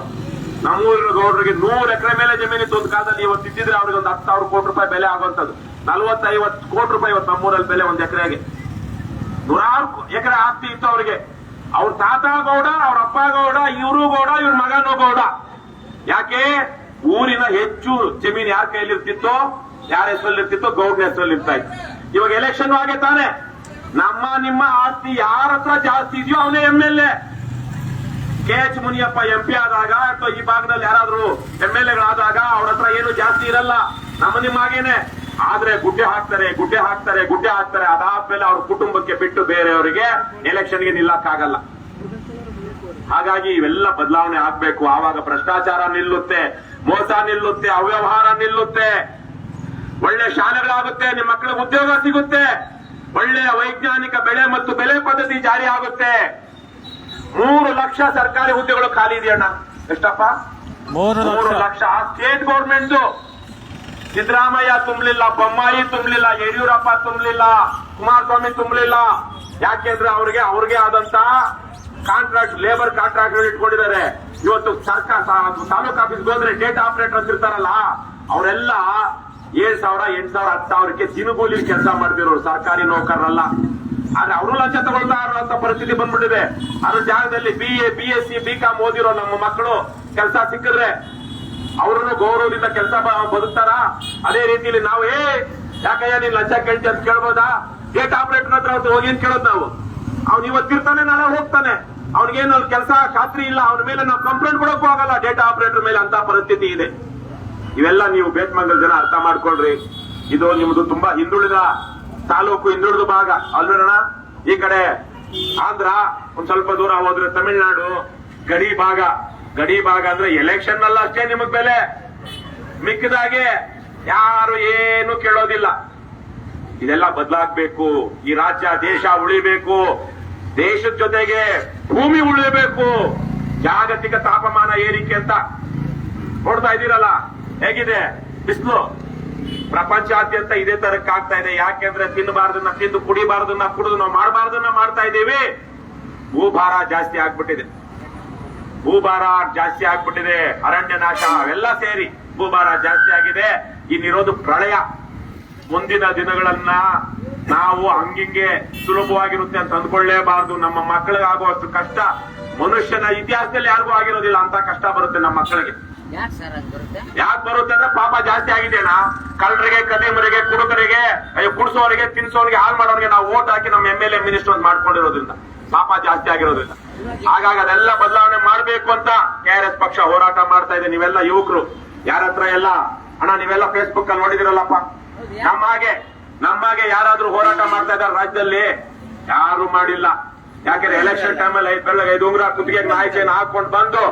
ನಮ್ಮೂರಿನ ಗೌಡರಿಗೆ ನೂರು ಎಕರೆ ಮೇಲೆ ಜಮೀನಿತ್ತು ಒಂದು ಕಾಲದಲ್ಲಿ ಇವತ್ತು ಇದ್ದಿದ್ರೆ ಅವ್ರಿಗೆ ಒಂದು ಹತ್ತು ಸಾವಿರ ಕೋಟಿ ರೂಪಾಯಿ ಬೆಲೆ ಆಗುವಂತದ್ದು ನಲ್ವತ್ತೈವತ್ತು ಕೋಟಿ ರೂಪಾಯಿ ಇವತ್ತು ನಮ್ಮೂರಲ್ಲಿ ಬೆಲೆ ಒಂದು ಎಕರೆಗೆ. ನೂರಾರು ಎಕರೆ ಆಸ್ತಿ ಇತ್ತು ಅವರಿಗೆ. ಅವ್ರ ತಾತ ಗೌಡ, ಅವ್ರ ಅಪ್ಪ ಗೌಡ, ಇವರು ಗೌಡ, ಇವ್ರ ಮಗನೂ ಗೌಡ. ಯಾಕೆ? ಊರಿನ ಹೆಚ್ಚು ಜಮೀನ್ ಯಾರ ಕೈಯಲ್ಲಿ ಇರ್ತಿತ್ತು ಯಾರ ಹೆಸರಲ್ಲಿ ಇರ್ತಿತ್ತೋ ಗೌಡನ ಹೆಸರಲ್ಲಿ ಇರ್ತಾ ಇತ್ತು. ಇವಾಗ ಎಲೆಕ್ಷನ್ ಆಗೇತಾನೆ ನಮ್ಮ, ನಿಮ್ಮ ಆಸ್ತಿ ಯಾರ ಹತ್ರ ಜಾಸ್ತಿ ಇದೆಯೋ ಅವನೇ M L A K H Muniyappa M P ಆದಾಗ, ಅಥವಾ ಈ ಭಾಗದಲ್ಲಿ ಯಾರಾದ್ರೂ ಎಂ ಎಲ್ ಎಗಳಾದಾಗ, ಅವ್ರ ಹತ್ರ ಏನು ಜಾಸ್ತಿ ಇರಲ್ಲ. ನಮ್ಮ ನಿಮ್ಮ ಹಾಗೇನೆ. ಆದ್ರೆ ಗುಡ್ಡೆ ಹಾಕ್ತಾರೆ ಗುಡ್ಡೆ ಹಾಕ್ತಾರೆ ಗುಡ್ಡೆ ಹಾಕ್ತಾರೆ. ಅದಾದ್ಮೇಲೆ ಅವ್ರ ಕುಟುಂಬಕ್ಕೆ ಬಿಟ್ಟು ಬೇರೆಯವರಿಗೆ ಎಲೆಕ್ಷನ್ಗೆ ನಿಲ್ಲಕ್ಕಾಗಲ್ಲ. ಹಾಗಾಗಿ ಇವೆಲ್ಲ ಬದಲಾವಣೆ ಆಗ್ಬೇಕು. ಆವಾಗ ಭ್ರಷ್ಟಾಚಾರ ನಿಲ್ಲುತ್ತೆ, ಮೋಸ ನಿಲ್ಲುತ್ತೆ, ಅವ್ಯವಹಾರ ನಿಲ್ಲುತ್ತೆ. ಒಳ್ಳೆ ಶಾಲೆಗಳಾಗುತ್ತೆ, ನಿಮ್ಮ ಮಕ್ಕಳಿಗೆ ಉದ್ಯೋಗ ಸಿಗುತ್ತೆ. ಒಳ್ಳೆಯ ವೈಜ್ಞಾನಿಕ ಬೆಳೆ ಮತ್ತು ಬೆಲೆ ಪದ್ಧತಿ ಜಾರಿ ಆಗುತ್ತೆ. ಮೂರು ಲಕ್ಷ ಸರ್ಕಾರಿ ಹುದ್ದೆಗಳು ಖಾಲಿ ಇದೆಯಣ್ಣ. ಎಷ್ಟಪ್ಪ?
ಮೂರು ಲಕ್ಷ.
ಲಕ್ಷ. ಸ್ಟೇಟ್ ಗೌರ್ಮೆಂಟ್ ಸಿದ್ದರಾಮಯ್ಯ ತುಂಬಲಿಲ್ಲ ಬೊಮ್ಮಾಯಿ ತುಂಬಲಿಲ್ಲ ಯಡಿಯೂರಪ್ಪ ತುಂಬಲಿಲ್ಲ ಕುಮಾರಸ್ವಾಮಿ ತುಂಬಲಿಲ್ಲ. ಯಾಕೆಂದ್ರೆ ಅವ್ರಿಗೆ ಅವ್ರಿಗೆ ಆದಂತ ಕಾಂಟ್ರಾಕ್ಟ್ ಲೇಬರ್ ಕಾಂಟ್ರಾಕ್ಟ್ ಇಟ್ಕೊಂಡಿದ್ದಾರೆ. ಇವತ್ತು ಸರ್ಕಾರ ತಾಲೂಕ್ ಆಫೀಸ್ಗೆ ಹೋದ್ರೆ ಡೇಟಾ ಆಪರೇಟರ್ ಅಂತ ಇರ್ತಾರಲ್ಲ ಅವರೆಲ್ಲ ಏಳ್ ಸಾವಿರ ಎಂಟು ಸಾವಿರ ಹತ್ತು ಸಾವಿರಕ್ಕೆ ದಿನಗೂಲಿ ಕೆಲಸ ಮಾಡ್ತಿರೋರು ಸರ್ಕಾರಿ ನೌಕರರಲ್ಲ. ಆದ್ರೆ ಅವರು ಲಂಚ ತಗೊಳ್ತಾ ಇರುವಂತ ಪರಿಸ್ಥಿತಿ ಬಂದ್ಬಿಟ್ಟಿದೆ. ಅದ್ರ ಜಾಗದಲ್ಲಿ B A B S C B com ಓದಿರೋ ನಮ್ಮ ಮಕ್ಕಳು ಕೆಲಸ ಸಿಕ್ಕಿದ್ರೆ ಅವ್ರನ್ನು ಗೌರವದಿಂದ ಕೆಲಸ ಬದುಕ್ತಾರ? ಅದೇ ರೀತಿಯಲ್ಲಿ ನಾವು, ಏ, ಯಾಕಯ್ಯ ನೀನ್ ಲಂಚ ಕೇಳ್ತಿ ಅಂತ ಕೇಳ್ಬೋದಾ? ಗೇಟ್ ಆಪರೇಟರ್ ಹತ್ರ ಅವತ್ತು ಹೋಗಿ ಅಂತ ಕೇಳೋದು ನಾವು? ಅವ್ನು ಇವತ್ತಿರ್ತಾನೆ ನಾಳೆ ಹೋಗ್ತಾನೆ. ಅವ್ನಿಗೇನು ಕೆಲಸ ಖಾತ್ರಿ ಇಲ್ಲ, ಅವನ ಮೇಲೆ ನಾವು ಕಂಪ್ಲೇಂಟ್ ಕೊಡಕ್ಕೂ ಆಗಲ್ಲ. ಡೇಟಾ ಆಪರೇಟರ್ ಮೇಲೆ ಅಂತ ಪರಿಸ್ಥಿತಿ ಇದೆ. ಇವೆಲ್ಲ ನೀವು ಬೇಟ್ಮಂಗಲ್ ಜನ ಅರ್ಥ ಮಾಡ್ಕೊಳ್ರಿ. ಇದು ನಿಮ್ದು ತುಂಬಾ ಹಿಂದುಳಿದ ತಾಲೂಕು ಹಿಂದುಳಿದ ಭಾಗ. ಅಲ್ವೇನಣ್ಣ ಈ ಕಡೆ ಆಂಧ್ರ, ಒಂದ್ ಸ್ವಲ್ಪ ದೂರ ಹೋದ್ರೆ ತಮಿಳ್ನಾಡು, ಗಡಿ ಭಾಗ. ಗಡಿ ಭಾಗ ಅಂದ್ರೆ ಎಲೆಕ್ಷನ್ ಅಲ್ಲ ಅಷ್ಟೇ ನಿಮಗ್ ಬೆಲೆ. ಮಿಕ್ಕದಾಗೆ ಯಾರು ಏನು ಕೇಳೋದಿಲ್ಲ. ಇದೆಲ್ಲ ಬದಲಾಗ್ಬೇಕು. ಈ ರಾಜ್ಯ, ದೇಶ ಉಳಿಬೇಕು. ದೇಶದ ಜೊತೆಗೆ ಭೂಮಿ ಉಳಿಬೇಕು. ಜಾಗತಿಕ ತಾಪಮಾನ ಏರಿಕೆ ಅಂತ ನೋಡ್ತಾ ಇದ್ದೀರಲ್ಲ? ಹೇಗಿದೆ? ಬಿಸಿಲು? ಪ್ರಪಂಚಾದ್ಯಂತ ಇದೇ ತರಕ್ಕೆ ಆಗ್ತಾ ಇದೆ. ಯಾಕೆಂದ್ರೆ ತಿನ್ನಬಾರ್ದನ್ನ ತಿಂದು ಕುಡಿಬಾರ್ದನ್ನ ಕುಡಿದು ನಾವು ಮಾಡಬಾರ್ದನ್ನ ಮಾಡ್ತಾ ಇದ್ದೀವಿ. ಭೂಭಾರ ಜಾಸ್ತಿ ಆಗ್ಬಿಟ್ಟಿದೆ. ಭೂಭಾರ ಜಾಸ್ತಿ ಆಗ್ಬಿಟ್ಟಿದೆ. ಅರಣ್ಯ ನಾಶ, ಅವೆಲ್ಲ ಸೇರಿ ಭೂಭಾರ ಜಾಸ್ತಿ ಆಗಿದೆ. ಇನ್ನಿರೋದು ಪ್ರಳಯ ಮುಂದಿನ ದಿನಗಳನ್ನ ನಾವು ಹಂಗಿಂಗೆ ಸುಲಭವಾಗಿರುತ್ತೆ ಅಂತ ಅಂದ್ಕೊಳ್ಳೇಬಾರ್ದು. ನಮ್ಮ ಮಕ್ಕಳಿಗಾಗುವಷ್ಟು ಕಷ್ಟ ಮನುಷ್ಯನ ಇತಿಹಾಸದಲ್ಲಿ ಯಾರಿಗೂ ಆಗಿರೋದಿಲ್ಲ. ಅಂತ ಕಷ್ಟ ಬರುತ್ತೆ ನಮ್ಮ ಮಕ್ಕಳಿಗೆ.
ಯಾಕೆ ಬರುತ್ತೆ?
ಯಾಕೆ ಬರುತ್ತೆ ಅಂದ್ರೆ ಪಾಪ ಜಾಸ್ತಿ ಆಗಿದೆನಾ ಕಳ್ಳರಿಗೆ ಕದಿಮರಿಗೆ ಕುಡುಕರಿಗೆ ಅಯ್ಯೋ ಕುಡಿಸೋರಿಗೆ ತಿನ್ಸೋರಿಗೆ ಹಾಳು ಮಾಡೋರಿಗೆ ನಾವು ಓಟ್ ಹಾಕಿ ನಮ್ಮ ಎಂ ಎಲ್ ಎ ಮಿನಿಸ್ಟರ್ ಅಂತ ಮಾಡ್ಕೊಂಡಿರೋದ್ರಿಂದ. ಪಾಪ ಜಾಸ್ತಿ ಆಗಿರೋದ್ರಿಂದ. ಹಾಗಾಗಿ ಅದೆಲ್ಲ ಬದಲಾವಣೆ ಮಾಡ್ಬೇಕು ಅಂತ ಕೆ ಆರ್ ಎಸ್ ಪಕ್ಷ ಹೋರಾಟ ಮಾಡ್ತಾ ಇದೆ. ನೀವೆಲ್ಲ ಯುವಕರು. ಯಾರ ಹತ್ರ ಎಲ್ಲ? ಅಣ್ಣ ನೀವೆಲ್ಲ ಫೇಸ್ಬುಕ್ ಅಲ್ಲಿ ನೋಡಿದಿರಲ್ಲಪ್ಪ. ನಮ್ಮ ಹಾಗೆ ನಮ್ಮ ಹಾಗೆ ಯಾರಾದ್ರೂ ಹೋರಾಟ ಮಾಡ್ತಾ ಇದ್ದಾರೆ ರಾಜ್ಯದಲ್ಲಿ? ಯಾರು ಮಾಡಿಲ್ಲ. ಯಾಕಂದ್ರೆ ಎಲೆಕ್ಷನ್ ಟೈಮಲ್ಲಿ ಐದು ಬೆಳಗ್ಗೆ ಐದು ಉಂಗ್ರ ಕುತ್ತಿಗೆ ನಾಯಿ ಚೈನ್ ಹಾಕೊಂಡು ಬಂದು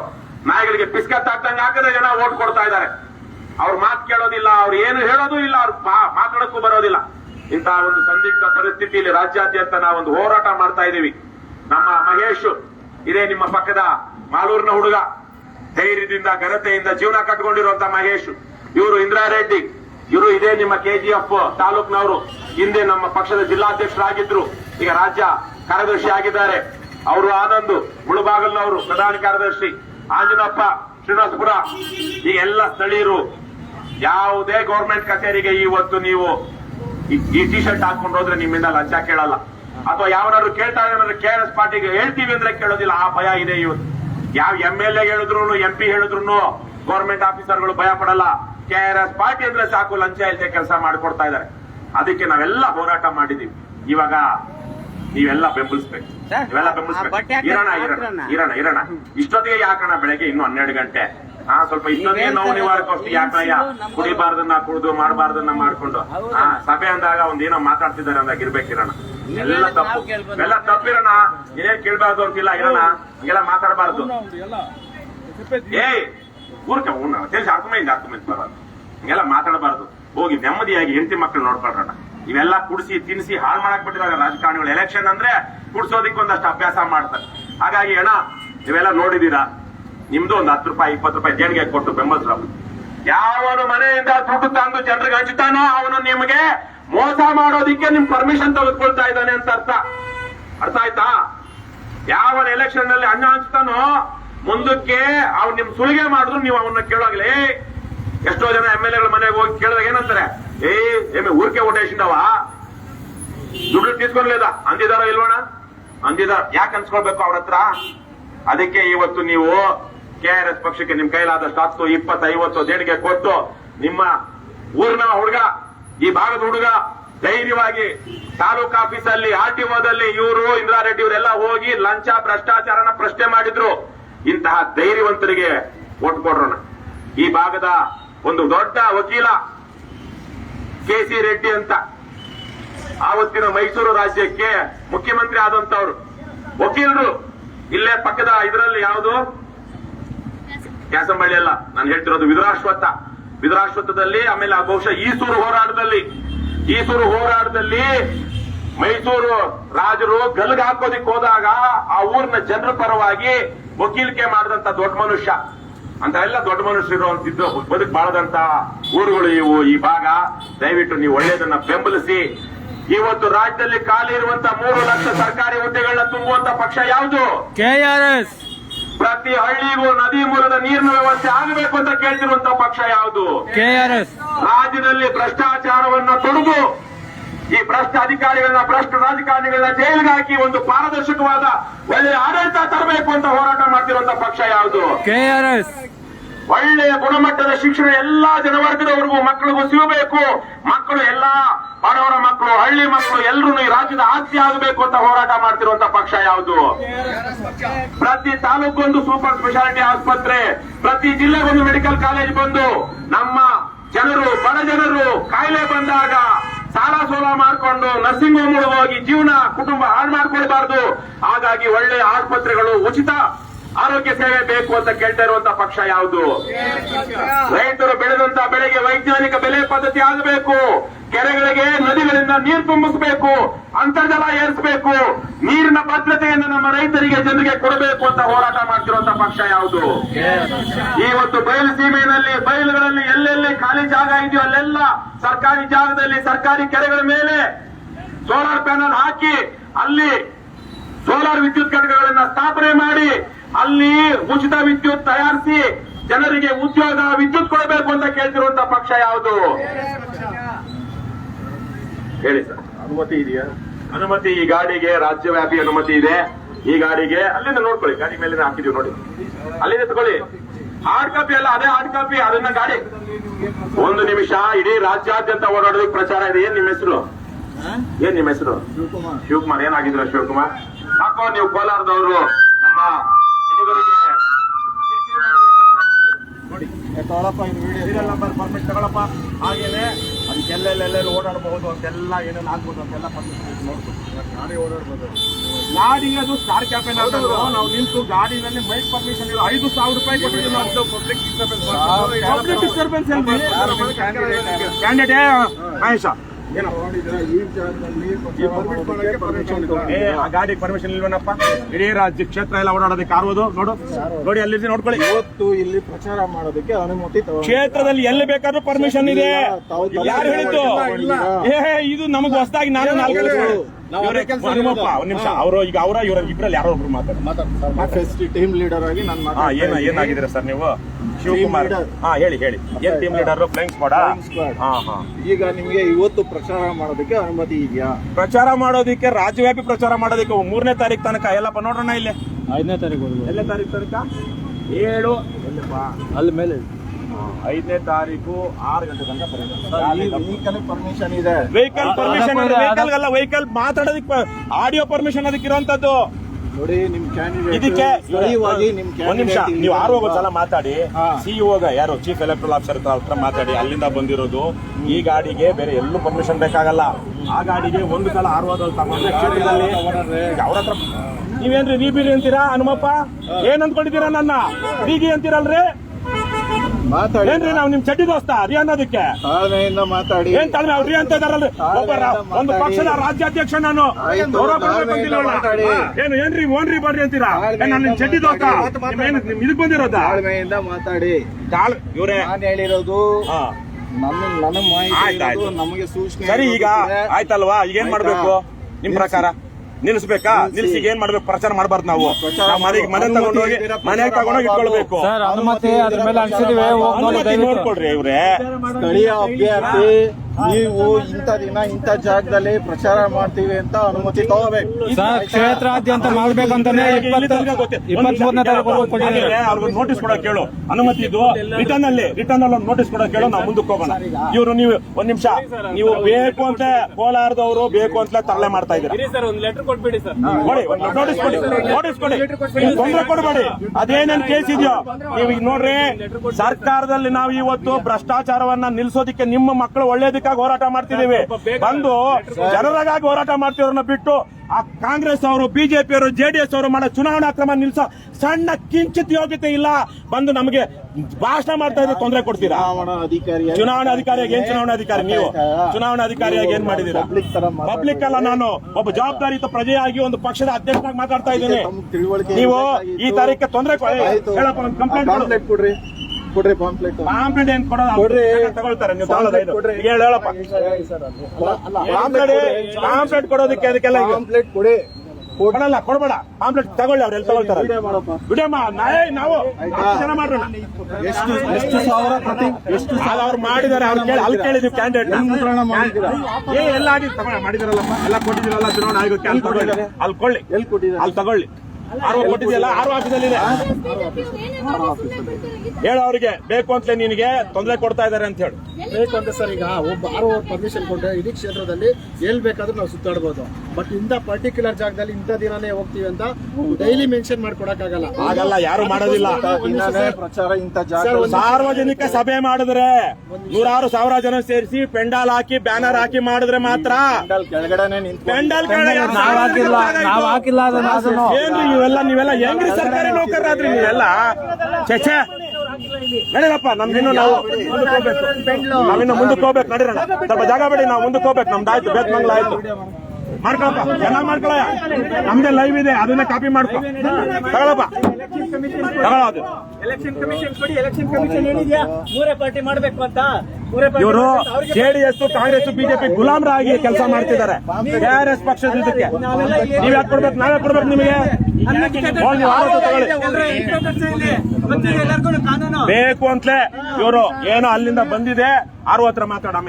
ನಾಯಿಗಳಿಗೆ ಬಿಸ್ಕತ್ ಹಾಕ್ದಂಗೆ ಹಾಕಿದ್ರೆ ಜನ ಓಟ್ ಕೊಡ್ತಾ ಇದ್ದಾರೆ. ಅವ್ರ ಮಾತು ಕೇಳೋದಿಲ್ಲ, ಅವ್ರು ಏನು ಹೇಳೋದು ಇಲ್ಲ, ಅವ್ರು ಮಾತಾಡಕ್ಕೂ ಬರೋದಿಲ್ಲ. ಇಂತಹ ಒಂದು ಸಂದಿಗ್ಧ ಪರಿಸ್ಥಿತಿಯಲ್ಲಿ ರಾಜ್ಯಾದ್ಯಂತ ಒಂದು ಹೋರಾಟ ಮಾಡ್ತಾ ಇದೀವಿ. ನಮ್ಮ ಮಹೇಶ್, ಇದೇ ನಿಮ್ಮ ಪಕ್ಕದ ಮಾಲೂರಿನ ಹುಡುಗ. ಧೈರ್ಯದಿಂದ, ಘನತೆಯಿಂದ ಜೀವನ ಕಟ್ಕೊಂಡಿರುವಂತ ಮಹೇಶ್. ಇವರು ಇಂದಿರಾರೆಡ್ಡಿ ಇವರು ಇದೇ ನಿಮ್ಮ ಕೆಜಿಎಫ್ ತಾಲೂಕ್ನವರು. ಹಿಂದೆ ನಮ್ಮ ಪಕ್ಷದ ಜಿಲ್ಲಾಧ್ಯಕ್ಷರಾಗಿದ್ರು. ಈಗ ರಾಜ್ಯ ಕಾರ್ಯದರ್ಶಿ ಆಗಿದ್ದಾರೆ. ಅವರು ಆನಂದ್ ಮುಳುಬಾಗಲ್ನವರು, ಪ್ರಧಾನ ಕಾರ್ಯದರ್ಶಿ. ಆಂಜನಪ್ಪ, ಶ್ರೀನಿವಾಸಪುರ ಈಗ ಎಲ್ಲ ಸ್ಥಳೀಯರು, ಯಾವುದೇ ಗೌರ್ಮೆಂಟ್ ಕಚೇರಿಗೆ ಇವತ್ತು ನೀವು ಈ- ಟಿ ಶರ್ಟ್ ಹಾಕೊಂಡು ನಿಮ್ಮಿಂದ ಲಂಚ ಕೇಳಲ್ಲ. ಅಥವಾ ಯಾವನಾದ್ರು ಕೇಳ್ತಾರೆ ಅಂದ್ರೆ ಕೆ ಆರ್ ಎಸ್ ಪಾರ್ಟಿಗೆ ಹೇಳ್ತೀವಿ ಅಂದ್ರೆ ಕೇಳೋದಿಲ್ಲ, ಆ ಭಯ ಇದೆ ಇವತ್ತು. ಯಾವ ಎಂ ಎಲ್ ಎ ಹೇಳಿದ್ರು ಎಂ ಪಿ ಹೇಳಿದ್ರು ಗೌರ್ಮೆಂಟ್ ಆಫೀಸರ್ಗಳು ಭಯ ಪಡಲ್ಲ. ಕೆ ಆರ್ ಎಸ್ ಪಾರ್ಟಿ ಅಂದ್ರೆ ಸಾಕು, ಲಂಚ ಇಲ್ಲದೆ ಕೆಲಸ ಮಾಡಿಕೊಡ್ತಾ ಇದ್ದಾರೆ. ಅದಕ್ಕೆ ನಾವೆಲ್ಲ ಹೋರಾಟ ಮಾಡಿದೀವಿ. ಇವಾಗ ನೀವೆಲ್ಲ ಬೆಂಬಲಿಸ್ಬೇಕು.
ಆ
ಇರೋಣ ಇರೋಣ ಇಷ್ಟೊತ್ತಿಗೆ ಯಾಕಣ ಬೆಳಗ್ಗೆ ಇನ್ನು ಹನ್ನೆರಡು ಗಂಟೆ. ಹಾ ಸ್ವಲ್ಪ ಇಷ್ಟೊತ್ತಿಗೆ ನೋವು ನಿವಾರಕ್ಕೋಸ್ಕರ ಯಾಕಯ್ಯ? ಕುಡಿಬಾರ್ದನ್ನ ಕುಡಿದು ಮಾಡಬಾರ್ದನ್ನ ಮಾಡ್ಕೊಂಡು. ಹಾ ಸಭೆ ಅಂದಾಗ ಒಂದೇನೋ ಮಾತಾಡ್ತಿದ್ದಾರೆ ಅಂದಾಗ ಇರ್ಬೇಕಿರೋಣ ಎಲ್ಲ ತಪ್ಪು. ಎಲ್ಲ ತಪ್ಪಿರೋಣ. ಏನ್ ಕೇಳ್ಬಾರ್ದು ಅಂತಿಲ್ಲ ಇರೋಣ. ಹಂಗೆಲ್ಲ ಮಾತಾಡಬಾರ್ದು. ಏ ಊರ್ಕ ಉಣ್ಣ ತಿಳಿಸಿ ಅರ್ಥಮೈಂದ ಅರ್ಥಮೈಂದ ಬರೋದು ಹಂಗೆಲ್ಲ ಮಾತಾಡಬಾರ್ದು. ಹೋಗಿ ನೆಮ್ಮದಿಯಾಗಿ ಹೆಂಡತಿ ಮಕ್ಕಳು ನೋಡ್ಕೊಳ್ರಣ. ಇವೆಲ್ಲ ಕುಡಿಸಿ, ತಿನ್ಸಿ, ಹಾಳು ಮಾಡಕ್ ಬಿಟ್ಟಿದ್ದಾರೆ ರಾಜಕಾರಣಿಗಳು. ಎಲೆಕ್ಷನ್ ಅಂದ್ರೆ ಕುಡ್ಸೋದಿಕ್ಕೆ ಒಂದಷ್ಟು ಅಭ್ಯಾಸ ಮಾಡ್ತಾರೆ. ಹಾಗಾಗಿ ಅಣ್ಣ, ನೀವೆಲ್ಲ ನೋಡಿದೀರಾ ನಿಮ್ದು ಒಂದು ಹತ್ತು ರೂಪಾಯಿ, ಇಪ್ಪತ್ತು ರೂಪಾಯಿ ದೇಣಿಗೆ ಕೊಟ್ಟು ಬೆಂಬಲಿಸ್ರ ಯಾವನು ಮನೆಯಿಂದ ದುಡ್ಡು ತಂದು ಜನರಿಗೆ ಹಂಚುತ್ತಾನೋ ಅವನು ನಿಮಗೆ ಮೋಸ ಮಾಡೋದಿಕ್ಕೆ ನಿಮ್ ಪರ್ಮಿಷನ್ ತೆಗೆದುಕೊಳ್ತಾ ಇದ್ದಾನೆ ಅಂತ ಅರ್ಥ. ಅರ್ಥ ಆಯ್ತಾ? ಯಾವ ಎಲೆಕ್ಷನ್ನಲ್ಲಿ ಅಣ್ಣ ಹಂಚ್ತಾನೋ ಮುಂದಕ್ಕೆ ಅವ್ನು ನಿಮ್ ಸುಲಿಗೆ ಮಾಡಿದ್ರು ನೀವು ಅವನ್ನ ಕೇಳೋಗ್ಲಿ ಎಷ್ಟೋ ಜನ ಎಂ ಎಲ್ ಎಗಳ ಮನೆಗೆ ಹೋಗಿ ಕೇಳಿದಾಗ ಏನಂತಾರೆ? ಏ ಏಮೆ ಊರ್ಕೆ ಓಟೇಶಿಂದವ ದುಡ್ಡು ತೀಸ್ಕೊಳ್ಲೇದ ಅಂದಿದಾರೋ ಇಲ್ವಣ ಅಂದಿದಾರ ಯಾಕೆ ಅನ್ಸ್ಕೊಳ್ಬೇಕು ಅವ್ರ ಹತ್ರ? ಅದಕ್ಕೆ ಇವತ್ತು ನೀವು ಕೆ ಆರ್ ಎಸ್ ಪಕ್ಷಕ್ಕೆ ನಿಮ್ ಕೈಲಾದಷ್ಟು ಹತ್ತು, ಇಪ್ಪತ್ತು, ಐವತ್ತು ದೇಣಿಗೆ ಕೊಟ್ಟು ನಿಮ್ಮ ಊರಿನ ಹುಡುಗ, ಈ ಭಾಗದ ಹುಡುಗ ಧೈರ್ಯವಾಗಿ ತಾಲೂಕ್ ಆಫೀಸಲ್ಲಿ, ಆರ್ ಟಿ ಓದಲ್ಲಿ ಇವರು, ಇಂದಿರಾ ರೆಡ್ಡಿ ಇವರೆಲ್ಲ ಹೋಗಿ ಲಂಚ, ಭ್ರಷ್ಟಾಚಾರನ ಪ್ರಶ್ನೆ ಮಾಡಿದ್ರು. ಇಂತಹ ಧೈರ್ಯವಂತರಿಗೆ ಓಟ್ ಕೊಡ್ರೋಣ. ಈ ಭಾಗದ ಒಂದು ದೊಡ್ಡ ವಕೀಲ ಸಿ ರೆಡ್ಡಿ ಅಂತ. ಆವತ್ತಿನ ಮೈಸೂರು ರಾಜ್ಯಕ್ಕೆ ಮುಖ್ಯಮಂತ್ರಿ ಆದಂತವ್ರು ವಕೀಲರು. ಇಲ್ಲೇ ಪಕ್ಕದ ಇದರಲ್ಲಿ ಯಾವುದು? ಕ್ಯಾಸಂಬಳ್ಳಿ ಅಲ್ಲ. ನಾನು ಹೇಳ್ತಿರೋದು ವಿದುರಾಶ್ವತ್ಥ. ವಿದುರಾಶ್ವತ್ಥದಲ್ಲಿ ಆಮೇಲೆ ಆ ಬಹುಶಃ ಈಸೂರು ಹೋರಾಟದಲ್ಲಿ. ಈಸೂರು ಹೋರಾಟದಲ್ಲಿ ಮೈಸೂರು ರಾಜರು ಗಲ್ಗೆ ಹಾಕೋದಿಕ್ ಹೋದಾಗ ಆ ಊರಿನ ಜನರ ಪರವಾಗಿ ವಕೀಲಿಕೆ ಮಾಡಿದಂತ ದೊಡ್ಡ ಮನುಷ್ಯ. ಅಂತ ಎಲ್ಲ ದೊಡ್ಡ ಮನುಷ್ಯರು ಇರುವಂತಿದ್ದು ಬದುಕು ಬಾಳದಂತ ಊರುಗಳು ಇವು ಈ ಭಾಗ. ದಯವಿಟ್ಟು ನೀವು ಒಳ್ಳೆಯದನ್ನ ಬೆಂಬಲಿಸಿ. ಇವತ್ತು ರಾಜ್ಯದಲ್ಲಿ ಖಾಲಿ ಇರುವಂತ ಮೂರು ಲಕ್ಷ ಸರ್ಕಾರಿ ಹುದ್ದೆಗಳನ್ನ ತುಂಬುವಂತ ಪಕ್ಷ ಯಾವುದು?
ಕೆಆರ್ಎಸ್
ಪ್ರತಿ ಹಳ್ಳಿಗೂ ನದಿ ಮೂಲದ ನೀರಿನ ವ್ಯವಸ್ಥೆ ಆಗಬೇಕು ಅಂತ ಕೇಳ್ತಿರುವಂತ ಪಕ್ಷ ಯಾವುದು?
ಕೆಆರ್ಎಸ್
ರಾಜ್ಯದಲ್ಲಿ ಭ್ರಷ್ಟಾಚಾರವನ್ನ ತೊಡೆದು ಈ ಭ್ರಷ್ಟ ಅಧಿಕಾರಿಗಳನ್ನ ಭ್ರಷ್ಟ ರಾಜಕಾರಣಿಗಳನ್ನ ಜೈಲಿಗೆ ಹಾಕಿ ಒಂದು ಪಾರದರ್ಶಕವಾದ ಒಳ್ಳೆಯ ಆಡಳಿತ ತರಬೇಕು ಅಂತ ಹೋರಾಟ ಮಾಡ್ತಿರುವಂತ ಪಕ್ಷ ಯಾವುದು?
ಕೆಆರ್ಎಸ್
ಒಳ್ಳೆಯ ಗುಣಮಟ್ಟದ ಶಿಕ್ಷಣ ಎಲ್ಲಾ ಜನವರ್ಗದವರೆಗೂ ಮಕ್ಕಳಿಗೂ ಸಿಗಬೇಕು. ಮಕ್ಕಳು ಎಲ್ಲಾ ಬಡವರ ಮಕ್ಕಳು ಹಳ್ಳಿ ಮಕ್ಕಳು ಎಲ್ಲರೂ ಈ ರಾಜ್ಯದ ಆಸ್ತಿ ಆಗಬೇಕು ಅಂತ ಹೋರಾಟ ಮಾಡ್ತಿರುವಂತ ಪಕ್ಷ ಯಾವುದು? ಪ್ರತಿ ತಾಲೂಕೊಂದು ಸೂಪರ್ ಸ್ಪೆಷಾಲಿಟಿ ಆಸ್ಪತ್ರೆ ಪ್ರತಿ ಜಿಲ್ಲೆಗೊಂದು ಮೆಡಿಕಲ್ ಕಾಲೇಜ್ ಬಂದು ನಮ್ಮ ಜನರು ಬಡ ಜನರು ಕಾಯಿಲೆ ಬಂದಾಗ ಸಾಲ ಸೋಲ ಮಾಡಿಕೊಂಡು ನರ್ಸಿಂಗ್ ಹೋಮ್ ಹೋಗಿ ಜೀವನ, ಕುಟುಂಬ ಹಾಳು ಮಾಡ್ಕೊಳ್ಬಾರ್ದು. ಹಾಗಾಗಿ ಒಳ್ಳೆ ಆಸ್ಪತ್ರೆಗಳು ಉಚಿತ ಆರೋಗ್ಯ ಸೇವೆ ಬೇಕು ಅಂತ ಕೇಳ್ತಾ ಇರುವಂತ ಪಕ್ಷ ಯಾವುದು? ರೈತರು ಬೆಳೆದಂತ ಬೆಳೆಗೆ ವೈಜ್ಞಾನಿಕ ಬೆಲೆ ಪದ್ಧತಿ ಆಗಬೇಕು. ಕೆರೆಗಳಿಗೆ ನದಿಗಳಿಂದ ನೀರು ತುಂಬಿಸಬೇಕು. ಅಂತರ್ಜಲ ಏರಿಸಬೇಕು. ನೀರಿನ ಭದ್ರತೆಯನ್ನು ನಮ್ಮ ರೈತರಿಗೆ ಜನರಿಗೆ ಕೊಡಬೇಕು ಅಂತ ಹೋರಾಟ ಮಾಡ್ತಿರುವಂತ ಪಕ್ಷ ಯಾವುದು? ಇವತ್ತು ಬಯಲು ಸೀಮೆಯಲ್ಲಿ ಬಯಲುಗಳಲ್ಲಿ ಎಲ್ಲೆಲ್ಲಿ ಖಾಲಿ ಜಾಗ ಇದೆಯೋ ಅಲ್ಲೆಲ್ಲ ಸರ್ಕಾರಿ ಜಾಗದಲ್ಲಿ ಸರ್ಕಾರಿ ಕೆರೆಗಳ ಮೇಲೆ ಸೋಲಾರ್ ಪ್ಯಾನಲ್ ಹಾಕಿ ಅಲ್ಲಿ ಸೋಲಾರ್ ವಿದ್ಯುತ್ ಘಟಕಗಳನ್ನ ಸ್ಥಾಪನೆ ಮಾಡಿ ಅಲ್ಲಿ ಉಚಿತ ವಿದ್ಯುತ್ ತಯಾರಿಸಿ ಜನರಿಗೆ ಉದ್ಯೋಗ ವಿದ್ಯುತ್ ಕೊಡಬೇಕು ಅಂತ ಕೇಳ್ತಿರುವಂತ ಪಕ್ಷ ಯಾವುದು? ಹೇಳಿ ಸರ್. ಅನುಮತಿ ಇದೆಯಾ? ಅನುಮತಿ ಈ ಗಾಡಿಗೆ ರಾಜ್ಯವ್ಯಾಪಿ ಅನುಮತಿ ಇದೆ. ಈ ಗಾಡಿಗೆ ಅಲ್ಲಿಂದ ನೋಡ್ಕೊಳ್ಳಿ ಗಾಡಿ ಮೇಲೆ ಹಾಕಿದೀವಿ ನೋಡಿ. ಅಲ್ಲಿಂದ ತಗೊಳ್ಳಿ ಹಾರ್ಡ್ ಕಾಪಿ ಅಲ್ಲ ಅದೇ ಹಾರ್ಡ್ ಕಾಪಿ ಅದನ್ನ ಗಾಡಿ. ಒಂದು ನಿಮಿಷ ಇಡೀ ರಾಜ್ಯಾದ್ಯಂತ ಓಡಾಡೋದಕ್ಕೆ ಪ್ರಚಾರ ಇದೆ. ಏನ್ ನಿಮ್ಮ ಹೆಸರು? ಏನ್ ನಿಮ್ಮ ಹೆಸರು? ಶಿವಕುಮಾರ್. ಏನಾಗಿದ್ರ ಶಿವಕುಮಾರ್? ಯಾಕೋ ನೀವು ಕೋಲಾರದವರು? ನಮ್ಮ ಸೀರಿಯಲ್ ನಂಬರ್ ಪರ್ಮಿಟ್ ತಗೊಳಪ್ಪ. ಹಾಗೇನೆ ಎಲ್ಲೆಲ್ಲೆಲ್ಲೆಲ್ಲಿ ಓಡಾಡಬಹುದು ಅಂತೆಲ್ಲ ಏನೇನು ಆಗ್ಬೋದು ಅಂತೆಲ್ಲ ಪರ್ಮಿಷನ್ ಗಾಡಿ ಓಡಾಡ್ಬೋದು. ಗಾಡಿ ಅದು ಸ್ಟಾರ್ ಕ್ಯಾಪೆ ನಾವು ನಿಂತು ಗಾಡಿನಲ್ಲಿ ಮೈಕ್ ಪರ್ಮಿಷನ್ ಇಲ್ಲ. ಐದು ಸಾವಿರ ರೂಪಾಯಿ ಕೊಟ್ಟಿದ್ದೀವಿ ನಾವು. Public disturbance public disturbance candidate Mahesha. ಆ ಗಾಡಿಗೆ ಪರ್ಮಿಷನ್ ಇಲ್ವೇನಪ್ಪ? ಇಡೀ ರಾಜ್ಯ ಕ್ಷೇತ್ರ ಎಲ್ಲ ಓಡಾಡೋದಕ್ಕೆ ಆರ್ಬೋದು. ನೋಡು. ನೋಡಿ ಅಲ್ಲಿ ನೋಡ್ಕೊಳ್ಳಿ.
ಇವತ್ತು ಇಲ್ಲಿ ಪ್ರಚಾರ ಮಾಡೋದಕ್ಕೆ ಅನುಮತಿ
ಕ್ಷೇತ್ರದಲ್ಲಿ ಎಲ್ಲಿ ಬೇಕಾದ್ರೂ ಪರ್ಮಿಷನ್ ಇದೆ. ಯಾರು ಹೇಳಿದ್ದು? ಇದು ನಮಗ್ ಹೊಸದಾಗಿ ನಾನು ನಾಲ್ಕು ನಿಮಿಷ ಅವರು ಈಗ ಅವರ ಇವರ ಇಬ್ಬರಲ್ಲಿ ಯಾರೋ ಒಬ್ರು
ಮಾತಾಡ್ತಾರೆ. ಟೀಮ್ ಲೀಡರ್ ಆಗಿ ನಾನು
ಏನಾಗಿದ್ದೀರಾ ಸರ್ ನೀವು? ಶಿವಕುಮಾರ್. ಹಾ ಹೇಳಿ ಹೇಳಿ. ಏನ್ ಟೀಮ್ ಲೀಡರ್ ಫ್ಲೈಂಗ್ ಸ್ಕ್ವಾಡ್ ಹಾ ಹಾ.
ಈಗ ನಿಮಗೆ ಇವತ್ತು ಪ್ರಚಾರ ಮಾಡೋದಕ್ಕೆ ಅನುಮತಿ ಇದೆಯಾ?
ಪ್ರಚಾರ ಮಾಡೋದಕ್ಕೆ ರಾಜ್ಯವ್ಯಾಪಿ ಪ್ರಚಾರ ಮಾಡೋದಕ್ಕೆ ಮೂರನೇ ತಾರೀಕು ತನಕ. ಎಲ್ಲಪ್ಪ ನೋಡೋಣ ಇಲ್ಲಿ.
ಐದನೇ ತಾರೀಕು
ಎಲ್ಲ ತಾರೀಕು ತನಕ? ಏಳು. ಎಲ್ಲಪ್ಪ?
ಅಲ್ಲಿ ಮೇಲೆ.
ಐದನೇ ತಾರೀಕು ಆರು ಗಂಟೆ ತನಕ
ವೆಹಿಕಲ್ ಪರ್ಮಿಷನ್ ಇದೆ.
ವೆಹಿಕಲ್ ಪರ್ಮಿಷನ್ ವೆಹಿಕಲ್ ಅಲ್ಲ ವೆಹಿಕಲ್ ಮಾತಾಡೋದಕ್ಕೆ ಆಡಿಯೋ ಪರ್ಮಿಷನ್ ಅದಕ್ಕೆ ಇರುವಂತದ್ದು.
ನೋಡಿ ನಿಮ್ ಕ್ಯಾಂಡಿಡೇಟ್
ಇದಕ್ಕೆ
ಸ್ಥಳೀಯವಾಗಿ ನಿಮ್
ಒಂದ್ ನಿಮಿಷ
ಕ್ಯಾಂಡಿಡೇಟ್
ನೀವು ಆರು ಸಲ ಮಾತಾಡಿ.
ಹಾ.
ಸಿಇಒಗ ಯಾರು? ಚೀಫ್ ಎಲೆಕ್ಟ್ರಲ್ ಆಫೀಸರ್ ಹತ್ರ ಮಾತಾಡಿ. ಅಲ್ಲಿಂದ ಬಂದಿರೋದು. ಈ ಗಾಡಿಗೆ ಬೇರೆ ಎಲ್ಲೂ ಪರ್ಮಿಷನ್ ಬೇಕಾಗಲ್ಲ. ಆ ಗಾಡಿಗೆ ಒಂದು ಸಲ ಆರು ತಗೊಂಡ್ರೆ ಕ್ಷೇತ್ರದಲ್ಲಿ ಅವ್ರ ಹತ್ರ ನೀವೇನ್ರಿ ರೀಬಿರಿ ಅಂತೀರಾ? ಹನುಮಪ್ಪ? ಏನ್ ಅಂದ್ಕೊಂಡಿದ್ದೀರಾ ನನ್ನ? ಬೀಗಿ ಅಂತೀರಲ್ರಿ?
ಮಾತಾಡಿ
ಏನ್ರಿ ನಾವು ನಿಮ್ ಚಡ್ಡಿ ದೋಸ್ತ ರೀ ಅನ್ನೋದಕ್ಕೆ
ತಾಳ್ಮೆಯಿಂದ ಮಾತಾಡಿ.
ಏನ್ ತಾಳ್ಮೆ? ಅವ್ರಿ ಅಂತ ಇದಾರಲ್ರಿ. ಒಬ್ಬ ರಾ- ಒಂದು ಪಕ್ಷದ ರಾಜ್ಯಾಧ್ಯಕ್ಷ ನಾನು.
ಆಯ್ತು,
ಗೌರವ ಕೊಡ್ಬೇಕು
ತಾಳ್ಮೆಯಿಂದ
ಅಂತಿಲ್ವಲ್ಲ?
ಮಾತಾಡಿ.
ಏನು ಏನ್ರಿ ಓನ್ರಿ ಬರ್ರಿ ಅಂತೀರಾ?
ತಾಳ್ಮೆಯಿಂದ
ಏನ್ ನಾನು ನಿಮ್ ಚಡ್ಡಿ ದೋಸ್ತ?
ಮಾತಾಡಿ.
ನಿಮ್ ಏನ್ ನಿಮ್ ಇದಕ್ ಬಂದಿರೋದ?
ತಾಳ್ಮೆಯಿಂದ ಮಾತಾಡಿ.
ತಾಳ್ ಇವ್ರೆ.
ನಾನು ಹೇಳಿರೋದು
ಹಾ.
ನನ್ನ ನನ್ನ ಮಾಹಿತಿ
ಆಯ್ತು, ಆಯ್ತು.
ಇರೋದು ನಮಗೆ ಸೂಚನೆ
ಸರಿ ಈಗ ಆಯ್ತಲ್ವಾ? ಈಗ ಏನ್
ಆಯ್ತಾ?
ಮಾಡ್ಬೇಕು? ನಿಮ್ ಪ್ರಕಾರ? ನಿಲ್ಸ್ಬೇಕಾ
ನಿಲ್ಸಿ.
ಏನ್ ಮಾಡ್ಬೇಕು? ಪ್ರಚಾರ ಮಾಡಬಾರ್ದು ನಾವು.
ಪ್ರಚಾರ
ನಾವು ಮನೆಗೆ ಮನೆ ತಗೊಂಡೋಗಿ
ಮನೆ
ಮನೆಗೆ ತಗೊಂಡೋಗಿ ಇಟ್ಕೊಳ್ಬೇಕು.
ಸರ್ ಅನುಮತಿ ಅದ್ರ ಮೇಲೆ ಅನ್ಸಿದೀವಿ ಹೋಗಿ ನೋಡಿ
ನೋಡ್ಕೊಡ್ರಿ ಇವ್ರೆ.
ಸ್ಥಳೀಯ ಅಭ್ಯರ್ಥಿ ನೀವು ಇಂಥ ದಿನ ಇಂಥ ಜಾಗದಲ್ಲಿ ಪ್ರಚಾರ ಮಾಡ್ತೀವಿ ಅಂತ ಅನುಮತಿ ತಗೋಬೇಕು.
ಸರ್ ಕ್ಷೇತ್ರಾದ್ಯಂತ ಮಾಡ್ಬೇಕಂತಾನೆ ತಾರೀಕು
ನೋಟಿಸ್ ಕೊಡೋಕೆ ಕೇಳು. ಅನುಮತಿ ಇದು ರಿಟರ್ನ್ ಅಲ್ಲಿ ರಿಟರ್ನ್ ಅಲ್ಲಿ ಒಂದು ನೋಟಿಸ್ ಕೊಡೋಕೆ ಕೇಳು. ನಾವು ಮುಂದಕ್ಕೆ ಹೋಗೋಣ. ಇವರು ನೀವು ಒಂದ್ ನಿಮಿಷ. ನೀವು ಬೇಕು ಅಂತ ಕೋಲಾರದವರು ಬೇಕು ಅಂತ ತರಲೆ ಮಾಡ್ತಾ ಇದ್ದೀರಾ?
ಸರ್ ಒಂದು ಲೆಟರ್ ಕೊಟ್ಬಿಡಿ ಸರ್.
ಕೊಡಿ ಒಂದು ನೋಟಿಸ್ ಕೊಡಿ. ನೋಟಿಸ್ ಕೊಡಿ. ತೊಂದರೆ ಕೊಡಬೇಡಿ. ಅದೇನೇನ್ ಕೇಸ್ ಇದೆಯೋ? ನೀವು ಈಗ ನೋಡ್ರಿ ಸರ್ಕಾರದಲ್ಲಿ ನಾವು ಇವತ್ತು ಭ್ರಷ್ಟಾಚಾರವನ್ನ ನಿಲ್ಸೋದಿಕ್ಕೆ ನಿಮ್ಮ ಮಕ್ಕಳು ಒಳ್ಳೇದಕ್ಕಾಗಿ ಹೋರಾಟ ಮಾಡ್ತಿದೀವಿ ಬಂದು ಜನರಿಗಾಗಿ ಹೋರಾಟ ಮಾಡ್ತಿರೋನ್ನ ಬಿಟ್ಟು ಆ ಕಾಂಗ್ರೆಸ್ ಅವರು ಬಿಜೆಪಿ ಅವರು ಜೆಡಿಎಸ್ ಅವರು ಮಾಡೋ ಚುನಾವಣಾ ಕ್ರಮ ನಿಲ್ಸೋ ಸಣ್ಣ ಕಿಂಚಿತ್ ಯೋಗ್ಯತೆ ಇಲ್ಲ. ಬಂದು ನಮಗೆ ಭಾಷಣ ಮಾಡ್ತಾ ಇದ್ರೆ ತೊಂದರೆ ಕೊಡ್ತೀರಾ?
ಚುನಾವಣಾ ಅಧಿಕಾರಿ
ಚುನಾವಣಾ ಅಧಿಕಾರಿಯಾಗಿ ಏನ್ ಚುನಾವಣಾ ಅಧಿಕಾರಿ ನೀವು? ಚುನಾವಣಾ ಅಧಿಕಾರಿಯಾಗಿ ಏನ್ ಮಾಡಿದೀರಾ
ಪಬ್ಲಿಕ್ ತರ ಮಾತಾಡ್ತಾ
ಪಬ್ಲಿಕ್ ಅಲ್ಲ ನಾನು ಒಬ್ಬ ಜವಾಬ್ದಾರಿಯುತ ಪ್ರಜೆಯಾಗಿ ಒಂದು ಪಕ್ಷದ ಅಧ್ಯಕ್ಷನಾಗಿ ಮಾತಾಡ್ತಾ ಇದ್ದೀನಿ. ನೀವು ಈ ತಾರೀಖ ತೊಂದರೆ
ಕೊಡಿ.
ಹೇಳಪ್ಪ ಒಂದು ಕಂಪ್ಲೇಂಟ್
ಕೊಡ್ರಿ. ಕೊಡ್ರಿ ಪಾಂಪ್ಲೆಟ್
ಪಾಂಪ್ಲೆಟ್ ಏನ್ ಕೊಡೋದು?
ಕೊಡ್ರಿ.
ತಗೊಳ್ತಾರೆ ನೀವು.
ಕೊಡ್ರಿ.
ಹೇಳು, ಹೇಳಪ್ಪ. ಪಾಂಪ್ಲೆಟ್ ಪಾಂಪ್ಲೆಟ್ ಕೊಡೋದಕ್ಕೆ ಅದಕ್ಕೆಲ್ಲ
ಪಾಂಪ್ಲೆಟ್ ಕೊಡಿ.
ಕೊಡಲ್ಲ ಕೊಡಬೇಡ. ಪಾಂಪ್ಲೆಟ್ ತಗೊಳ್ಳಿ ಅವ್ರು ಎಲ್ಲಿ ತಗೊಳ್ತಾರೆ?
ವಿಡಿಯೋ
ವಿಡಿಯಮ್ಮ ನಾವೇ ನಾವು ಜನ ಮಾಡೋಣ
ಎಷ್ಟು ಎಷ್ಟು ಸಾವಿರ ಪ್ರತಿ ಎಷ್ಟು
ಅದು ಅವ್ರು ಮಾಡಿದ್ದಾರೆ ಅವ್ರು ಕೇಳಿ ಅಲ್ಲಿ ಕೇಳಿದ್ವಿ ಕ್ಯಾಂಡಿಡೇಟ್
ಮುದ್ರಣ ಮಾಡಿದ್ದೀರಾ?
ಏ ಎಲ್ಲ ಆಗಿ ತಗೊಂಡ ಮಾಡಿದಾರಲ್ಲಪ್ಪ ಎಲ್ಲ ಕೊಟ್ಟಿದ್ದೀರಲ್ಲ ಚುನಾವಣೆ ಆಯೋಗಕ್ಕೆ ಅಲ್ಲಿ ತಗೊಳ್ಳಿ. ಅಲ್ಲಿ ಕೊಳ್ಳಿ
ಎಲ್ಲಿ ಕೊಟ್ಟಿದ್ದಾರೆ?
ಅಲ್ಲಿ ತಗೊಳ್ಳಿ. ಆರ್ ಒ ಆರೋ ಆಫೀಸಲ್ಲಿ ಹೇಳು ಅವ್ರಿಗೆ ಬೇಕು ಅಂತಲೇ ನಿನಗೆ ತೊಂದರೆ ಕೊಡ್ತಾ ಇದಾರೆ ಅಂತ ಹೇಳು.
ಬೇಕು ಅಂತ ಸರ್ ಈಗ ಒಬ್ಬ ಆರೋ ಪರ್ಮಿಷನ್ ಕೊಟ್ಟರೆ ಇಡೀ ಕ್ಷೇತ್ರದಲ್ಲಿ ಎಲ್ಲಿ ಬೇಕಾದ್ರೂ ನಾವು ಸುತ್ತಾಡ್ಬೋದು. ಬಟ್ ಇಂಥ ಪರ್ಟಿಕ್ಯುಲರ್ ಜಾಗದಲ್ಲಿ ಇಂಥ ದಿನಾನೇ ಹೋಗ್ತೀವಿ ಅಂತ ಡೈಲಿ ಮೆನ್ಷನ್ ಮಾಡ್ಕೊಡಕ್ಕಾಗಲ್ಲ.
ಆಗಲ್ಲ ಯಾರು ಮಾಡೋದಿಲ್ಲ.
ಪ್ರಚಾರ ಇಂಥ ಜಾಗ
ಸಾರ್ವಜನಿಕ ಸಭೆ ಮಾಡಿದ್ರೆ ನೂರಾರು ಸಾವಿರ ಜನ ಸೇರಿಸಿ ಪೆಂಡಾಲ್ ಹಾಕಿ ಬ್ಯಾನರ್ ಹಾಕಿ ಮಾಡಿದ್ರೆ ಮಾತ್ರ.
ಕೆಳಗಡೆ ನಿಂತು
ಪೆಂಡಾಲ್ ಕೆಳಗಡೆ
ನಾವು ಹಾಕಿಲ್ಲ ನಾವು ಹಾಕಿಲ್ಲ ಅದನ್ನ
ಇವೆಲ್ಲ ನೀವೆಲ್ಲ ಹೆಂಗ್ರಿ ಸರ್ಕಾರಿ ನೌಕರರಾದ್ರಿ ನೀವೆಲ್ಲ? ಚೇಚೆ ನಡೀರಪ್ಪ, ನಮ್ದಿನ್ನು ನಾವು ಇನ್ನು ನಾವಿನ್ನು ಮುಂದಕ್ಕೆ ಹೋಗ್ಬೇಕು ನಡೀರ ಸ್ವಲ್ಪ ಜಾಗ ಬಿಡಿ, ನಾವು ಮುಂದಕ್ಕೆ ಹೋಗ್ಬೇಕು. ನಮ್ದು ಆಯ್ತು ಬೇತ್ ಮಂಗ್ಲ ಆಯ್ತು. ಮಾಡ್ಕೊಳಪ್ಪ, ಚೆನ್ನಾಗ್ ಮಾಡ್ಕೊಳ ನಮ್ದೇ ಲೈವ್ ಇದೆ, ಅದನ್ನ ಕಾಪಿ ಮಾಡ್ಕೊ. ತಗೊಳಪ್ಪ. ತಗೊಳ ಅದು.
ಎಲೆಕ್ಷನ್ ಕಮಿಷನ್ ಕೊಡಿ ಎಲೆಕ್ಷನ್ ಕಮಿಷನ್ ಏನಿದೆಯಾ? ಮೂರೇ ಪಾರ್ಟಿ ಮಾಡ್ಬೇಕು ಅಂತ.
ಇವರು ಜೆಡಿಎಸ್ ಕಾಂಗ್ರೆಸ್ ಬಿಜೆಪಿ ಗುಲಾಮರಾಗಿ ಕೆಲಸ ಮಾಡ್ತಿದ್ದಾರೆ. ಕೆಆರ್ಎಸ್ ಪಕ್ಷದ ಇದಕ್ಕೆ ನೀವ್ ಯಾಕೆ ಕೊಡ್ಬೇಕು? ನಾವೇ ಕೊಡ್ಬೇಕು ನಿಮಗೆ? ಬೇಕು ಅಂತಲೇ ಇವರು ಏನೋ ಅಲ್ಲಿಂದ ಬಂದಿದೆ. ಆರು ಹತ್ರ ಮಾತಾಡೋಣ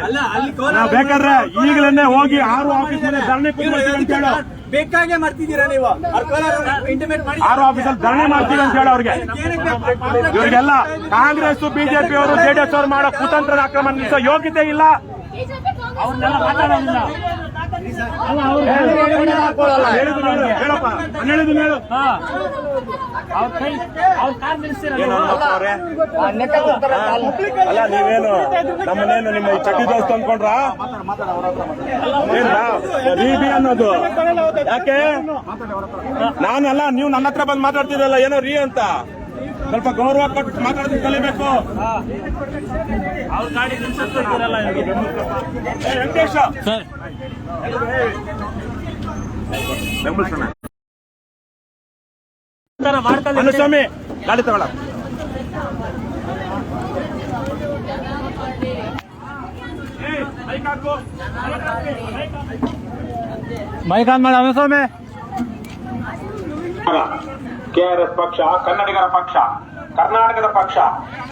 ನಾವ್ ಬೇಕಾದ್ರೆ ಈಗಲೇ ಹೋಗಿ ಆರು ಆಫೀಸ್ ಮೇಲೆ ಧರಣಿ ಅಂತ ಹೇಳು.
ಬೇಕಾಗೆ ಮಾಡ್ತಿದ್ದೀರಾ ನೀವು?
ಆರು ಆಫೀಸಲ್ಲಿ ಧರಣಿ ಮಾಡ್ತೀವಿ ಅಂತ ಹೇಳಿ ಅವ್ರಿಗೆ. ಇವರಿಗೆಲ್ಲ ಕಾಂಗ್ರೆಸ್ ಬಿಜೆಪಿ ಅವರು ಜೆಡಿಎಸ್ ಅವರು ಮಾಡೋ ಕುತಂತ್ರದ ಆಕ್ರಮಣ ಯೋಗ್ಯತೆ ಇಲ್ಲ. ಹೇಳಿದ್ದು ಹೇಳು, ಹೇಳಪ್ಪ ನಾನು ಹೇಳಿದ್ದು ಹೇಳು ಏನು ಅನ್ನಪ್ಪ ಅವ್ರೆ? ಅಲ್ಲ ನೀವೇನು ನಮ್ಮನೇನು ನಿಮ್ಮ ಚಟ್ಟಿ ದೋಸ್ತ ಅನ್ಕೊಂಡ್ರಿಬಿ ಅನ್ನೋದು. ಯಾಕೆ? ನಾನಲ್ಲ ನೀವು ನನ್ನ ಹತ್ರ ಬಂದು ಮಾತಾಡ್ತಿರಲ್ಲ ಏನೋ ರೀ ಅಂತ. ಸ್ವಲ್ಪ ಗೌರವ ಕೊಟ್ಟು ಮಾತಾಡೋದಕ್ಕೆ ಕಲಿಬೇಕು. ವೆಂಕಟೇಶ. ಅನುಸ್ವಾಮಿ ಗಾಡಿ ತಗೊಳ
ಮೈಕ್ ಆನ್ ಮಾಡಿ ಸ್ವಾಮಿ
ಕೆಆರ್ಎಸ್ ಪಕ್ಷ, ಕನ್ನಡಿಗರ ಪಕ್ಷ, ಕರ್ನಾಟಕದ ಪಕ್ಷ,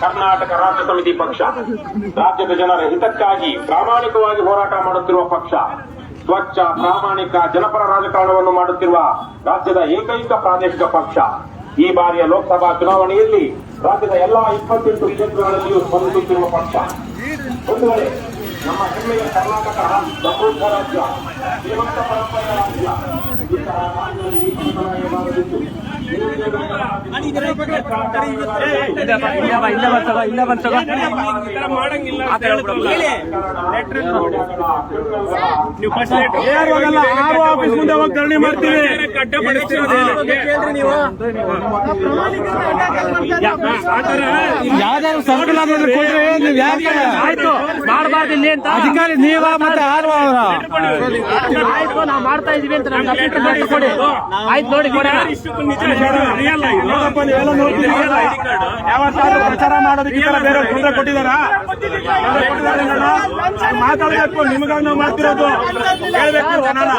ಕರ್ನಾಟಕ ರಾಷ್ಟ್ರ ಸಮಿತಿ ಪಕ್ಷ. ರಾಜ್ಯದ ಜನರ ಹಿತಕ್ಕಾಗಿ, ಪ್ರಾಮಾಣಿಕವಾಗಿ ಹೋರಾಟ ಮಾಡುತ್ತಿರುವ ಪಕ್ಷ. ಸ್ವಚ್ಛ, ಪ್ರಾಮಾಣಿಕ, ಜನಪರ ರಾಜಕಾರಣವನ್ನು ಮಾಡುತ್ತಿರುವ ರಾಜ್ಯದ ಏಕೈಕ ಪ್ರಾದೇಶಿಕ ಪಕ್ಷ. ಈ ಬಾರಿಯ ಲೋಕಸಭಾ ಚುನಾವಣೆಯಲ್ಲಿ ರಾಜ್ಯದ ಎಲ್ಲಾ ಇಪ್ಪತ್ತೆಂಟು ಕ್ಷೇತ್ರಗಳಲ್ಲಿಯೂ ಸ್ಪಂದಿಸುತ್ತಿರುವ ಪಕ್ಷ. ಒಂದು ನಮ್ಮ ಹೆಮ್ಮೆಯ ಕರ್ನಾಟಕ ಸಮೃದ್ಧ ರಾಜ್ಯ ಶ್ರೀಮಂತ ಪರಂಪರೆಯ ರಾಜ್ಯ, ಈ ತರಹ ಆರು ಆಫೀಸ್ ಮುಂದೆ
ಯಾವ್ದಾದ್ರು ಸರ್ಕಲ್ ನೀವ್ ಆಯ್ತು ಮಾಡಬಾರ್ದು ಇಲ್ಲಿ ಅಂತ ಅಧಿಕಾರಿ ನೀವ ಮತ್ತೆ ಆರು ಅವರ
ಆಯ್ತು ನಾವು ಮಾಡ್ತಾ ಇದೀವಿ ಅಂತ ನಮ್ಗೆ ಕೊಡಿ. ಆಯ್ತು ನೋಡಿ, ಕೊಡಿ
ಯಾವತ್ತಾದ್ರೂ ಪ್ರಚಾರ ಮಾಡೋದಕ್ಕೆ ಬೇರೆ ತೊಂದರೆ ಕೊಟ್ಟಿದಾರಾ ಮಾತಾಡ್ಬೇಕು ನಿಮಗಾಗಿ ನಾವು ಮಾಡ್ತಿರೋದು ಹೇಳ್ಬೇಕು ಜನನ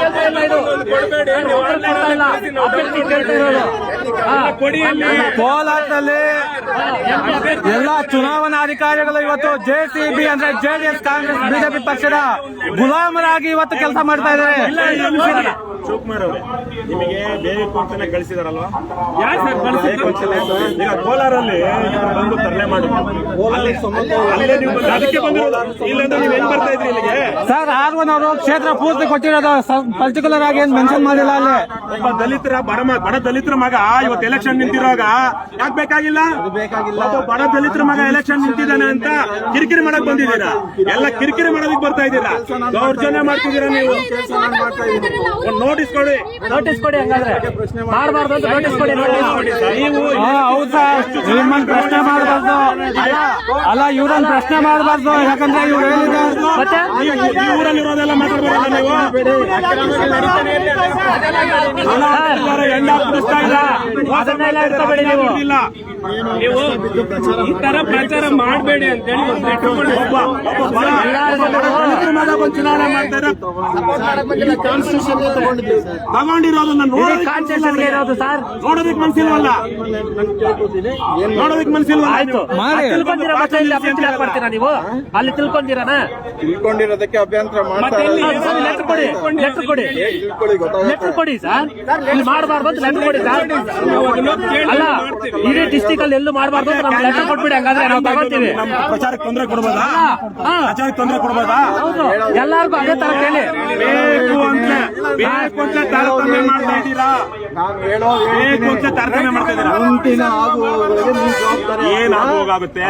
ಕೋಲಾರದಲ್ಲಿ ಎಲ್ಲ ಚುನಾವಣಾಧಿಕಾರಿಗಳು ಇವತ್ತು ಜೆಸಿಬಿ ಅಂದ್ರೆ ಜೆಡಿಎಸ್ ಕಾಂಗ್ರೆಸ್ ಬಿಜೆಪಿ ಪಕ್ಷದ ಗುಲಾಮರಾಗಿ ಇವತ್ತು ಕೆಲಸ ಮಾಡ್ತಾ ಇದ್ದಾರೆ.
ಶಿವಕುಮಾರ್ ಅವರೇ ನಿಮಗೆ ಬೇಕು ಅಂತಾನೆ ಕಳಿಸಿದಾರಲ್ವಾ? ಈಗ ಕೋಲಾರಲ್ಲಿ ಬಂದು ತರಲೆ ಮಾಡಿ ಅಲ್ಲೇ ಅಲ್ಲೇ ಅದಕ್ಕೆ ಬಂದಿರೋದು. ಇಲ್ಲಾಂದ್ರೆ ನೀವು ಹೆಂಗ್ ಬರ್ತಾ ಇದ್ರಿ ಇಲ್ಲಿಗೆ?
ಸರ್ ಆರ್ವನ್ ಅವರು ಕ್ಷೇತ್ರ ಪೂರ್ತಿ ಕೊಟ್ಟಿರೋದು ಪರ್ಟಿಕ್ಯುಲರ್ ಆಗಿ ಏನ್ ಮೆನ್ಷನ್ ಮಾಡಿಲ್ಲ ಅಲ್ಲಿ.
ಒಬ್ಬ ದಲಿತರ ಬಡ ಬಡ ದಲಿತರ ಮಗ ಇವತ್ತು ಎಲೆಕ್ಷನ್ ನಿಂತಿರುವಾಗ ಯಾಕೆ ಬೇಕಾಗಿಲ್ಲ? ಒಬ್ಬ ಬಡ ದಲಿತರ ಮಗ ಎಲೆಕ್ಷನ್ ನಿಂತಿದ್ದಾನೆ ಅಂತ ಕಿರಿಕಿರಿ ಮಾಡಕ್ ಬಂದಿದ್ದೀರಾ? ಎಲ್ಲ ಕಿರಿಕಿರಿ ಮಾಡೋದಕ್ಕೆ ಬರ್ತಾ ಇದ್ದೀರಾ? ದೌರ್ಜನ್ಯ ಮಾಡ್ತಿದ್ದೀರಾ ನೀವು? ನೋಟಿಸ್ ಕೊಡಿ.
ನೋಟಿಸ್ ಕೊಡಿ ಹಂಗಾದ್ರೆ. ಮಾಡಬಾರ್ದು ಅಂತ ನೋಟಿಸ್ ಕೊಡಿ ನೋಟಿಸ್
ನೀವು
ಹಾ, ಹೌದು ಸರ್ ನಿಮ್ಮನ್ನ ಪ್ರಶ್ನೆ ಮಾಡಬಾರ್ದು ಅಲ್ಲ ಇವ್ರನ್ನ ಪ್ರಶ್ನೆ ಮಾಡಬಾರ್ದು ಯಾಕಂದ್ರೆ ಇವ್ರು ಹೇಳಿದ
ಮತ್ತೆ
ನೀವು ನೀವು
ಈ ತರ ಪ್ರಚಾರ ಮಾಡಬೇಡಿ ಅಂತ ಹೇಳಿ ಒಂದು ಲೆಟರ್ ಕೊಡಿ.
ಒಬ್ಬ ಒಬ್ಬ ಬಡ ಒಬ್ಬ ಬಡ ದಲಿತರ ಮೇಲೆ ಬಂದು ಚುನಾವಣೆ ಮಾಡ್ತಾರೆ ತಗೊಂಡಿರೋದನ್ನ
ಕಾನ್ಸ್ಟಿಟ್ಯೂಷನ್ಗೆ ಇರೋದು ಸರ್
ನೋಡೋದಕ್ಕೆ ಮನ್ಸಿಲ್ವಲ್ಲ? ನೋಡೋದಕ್ಕೆ ಮನ್ಸಿಲ್ವಲ್ಲ?
ಆಯ್ತು. ತಿಳ್ಕೊಂತೀರಾ ಮತ್ತೆ ಇಲ್ಲಿ ಅಭ್ಯಂತರ ಮಾಡ್ತೀರಾ ನೀವು? ಅಲ್ಲಿ ತಿಳ್ಕೊಂಡಿರಾನ?
ತಿಳ್ಕೊಂಡಿರೋದಕ್ಕೆ ಅಭ್ಯಂತರ
ಮತ್ತೆ
ಮಾಡ್ತಾ
ಇಲ್ಲಿ
ಇರೋದು.
ಲೆಟರ್ ಕೊಡಿ. ಲೆಟರ್ ಕೊಡಿ. ಲೆಟರ್ ಕೊಡಿ ಸರ್ ಇಲ್ಲಿ ಮಾಡಬಾರ್ದು ಅಂತ ಲೆಟರ್ ಕೊಡಿ ಸರ್ ಅಲ್ಲ ಇಡೀ ಡಿಸ್ಟಿಕ್ ಅಲ್ಲಿ ಎಲ್ಲೂ ಮಾಡಬಾರ್ದು ಅಂತ ನಮ್ಗೆ ಲೆಟರ್ ಕೊಟ್ಬಿಡಿ ಹಂಗಾದ್ರೆ ನಾವು ತಗೋತೀವಿ.
ನಮ್ಮ ಪ್ರಚಾರಕ್ಕೆ ತೊಂದರೆ ಕೊಡ್ಬೋದಾ?
ಹಾ.
ಪ್ರಚಾರಕ್ಕೆ ತೊಂದರೆ ಕೊಡ್ಬೋದಾ?
ಹೌದು. ಎಲ್ಲಾರ್ಗು ಅದೇ ತರ ಕೇಳಿ.
ಬೇಕು ಅಂತ. ಬೇಕು ಅಂತ ತಾರತಮ್ಯ ಮಾಡ್ತಾ ಇದ್ದೀರಾ?
ನಾನು ಹೇಳೋ
ಬೇಕು ಅಂತ ತಾರತಮ್ಯ ಮಾಡ್ತಾ ಇದ್ದೀರಾ?
ಮುಂದಿನ ಆಗುವವರೆಗೆ ನೀವು ಜವಾಬ್ದಾರಿ
ಏನ್ ಆಗೋಗುತ್ತೆ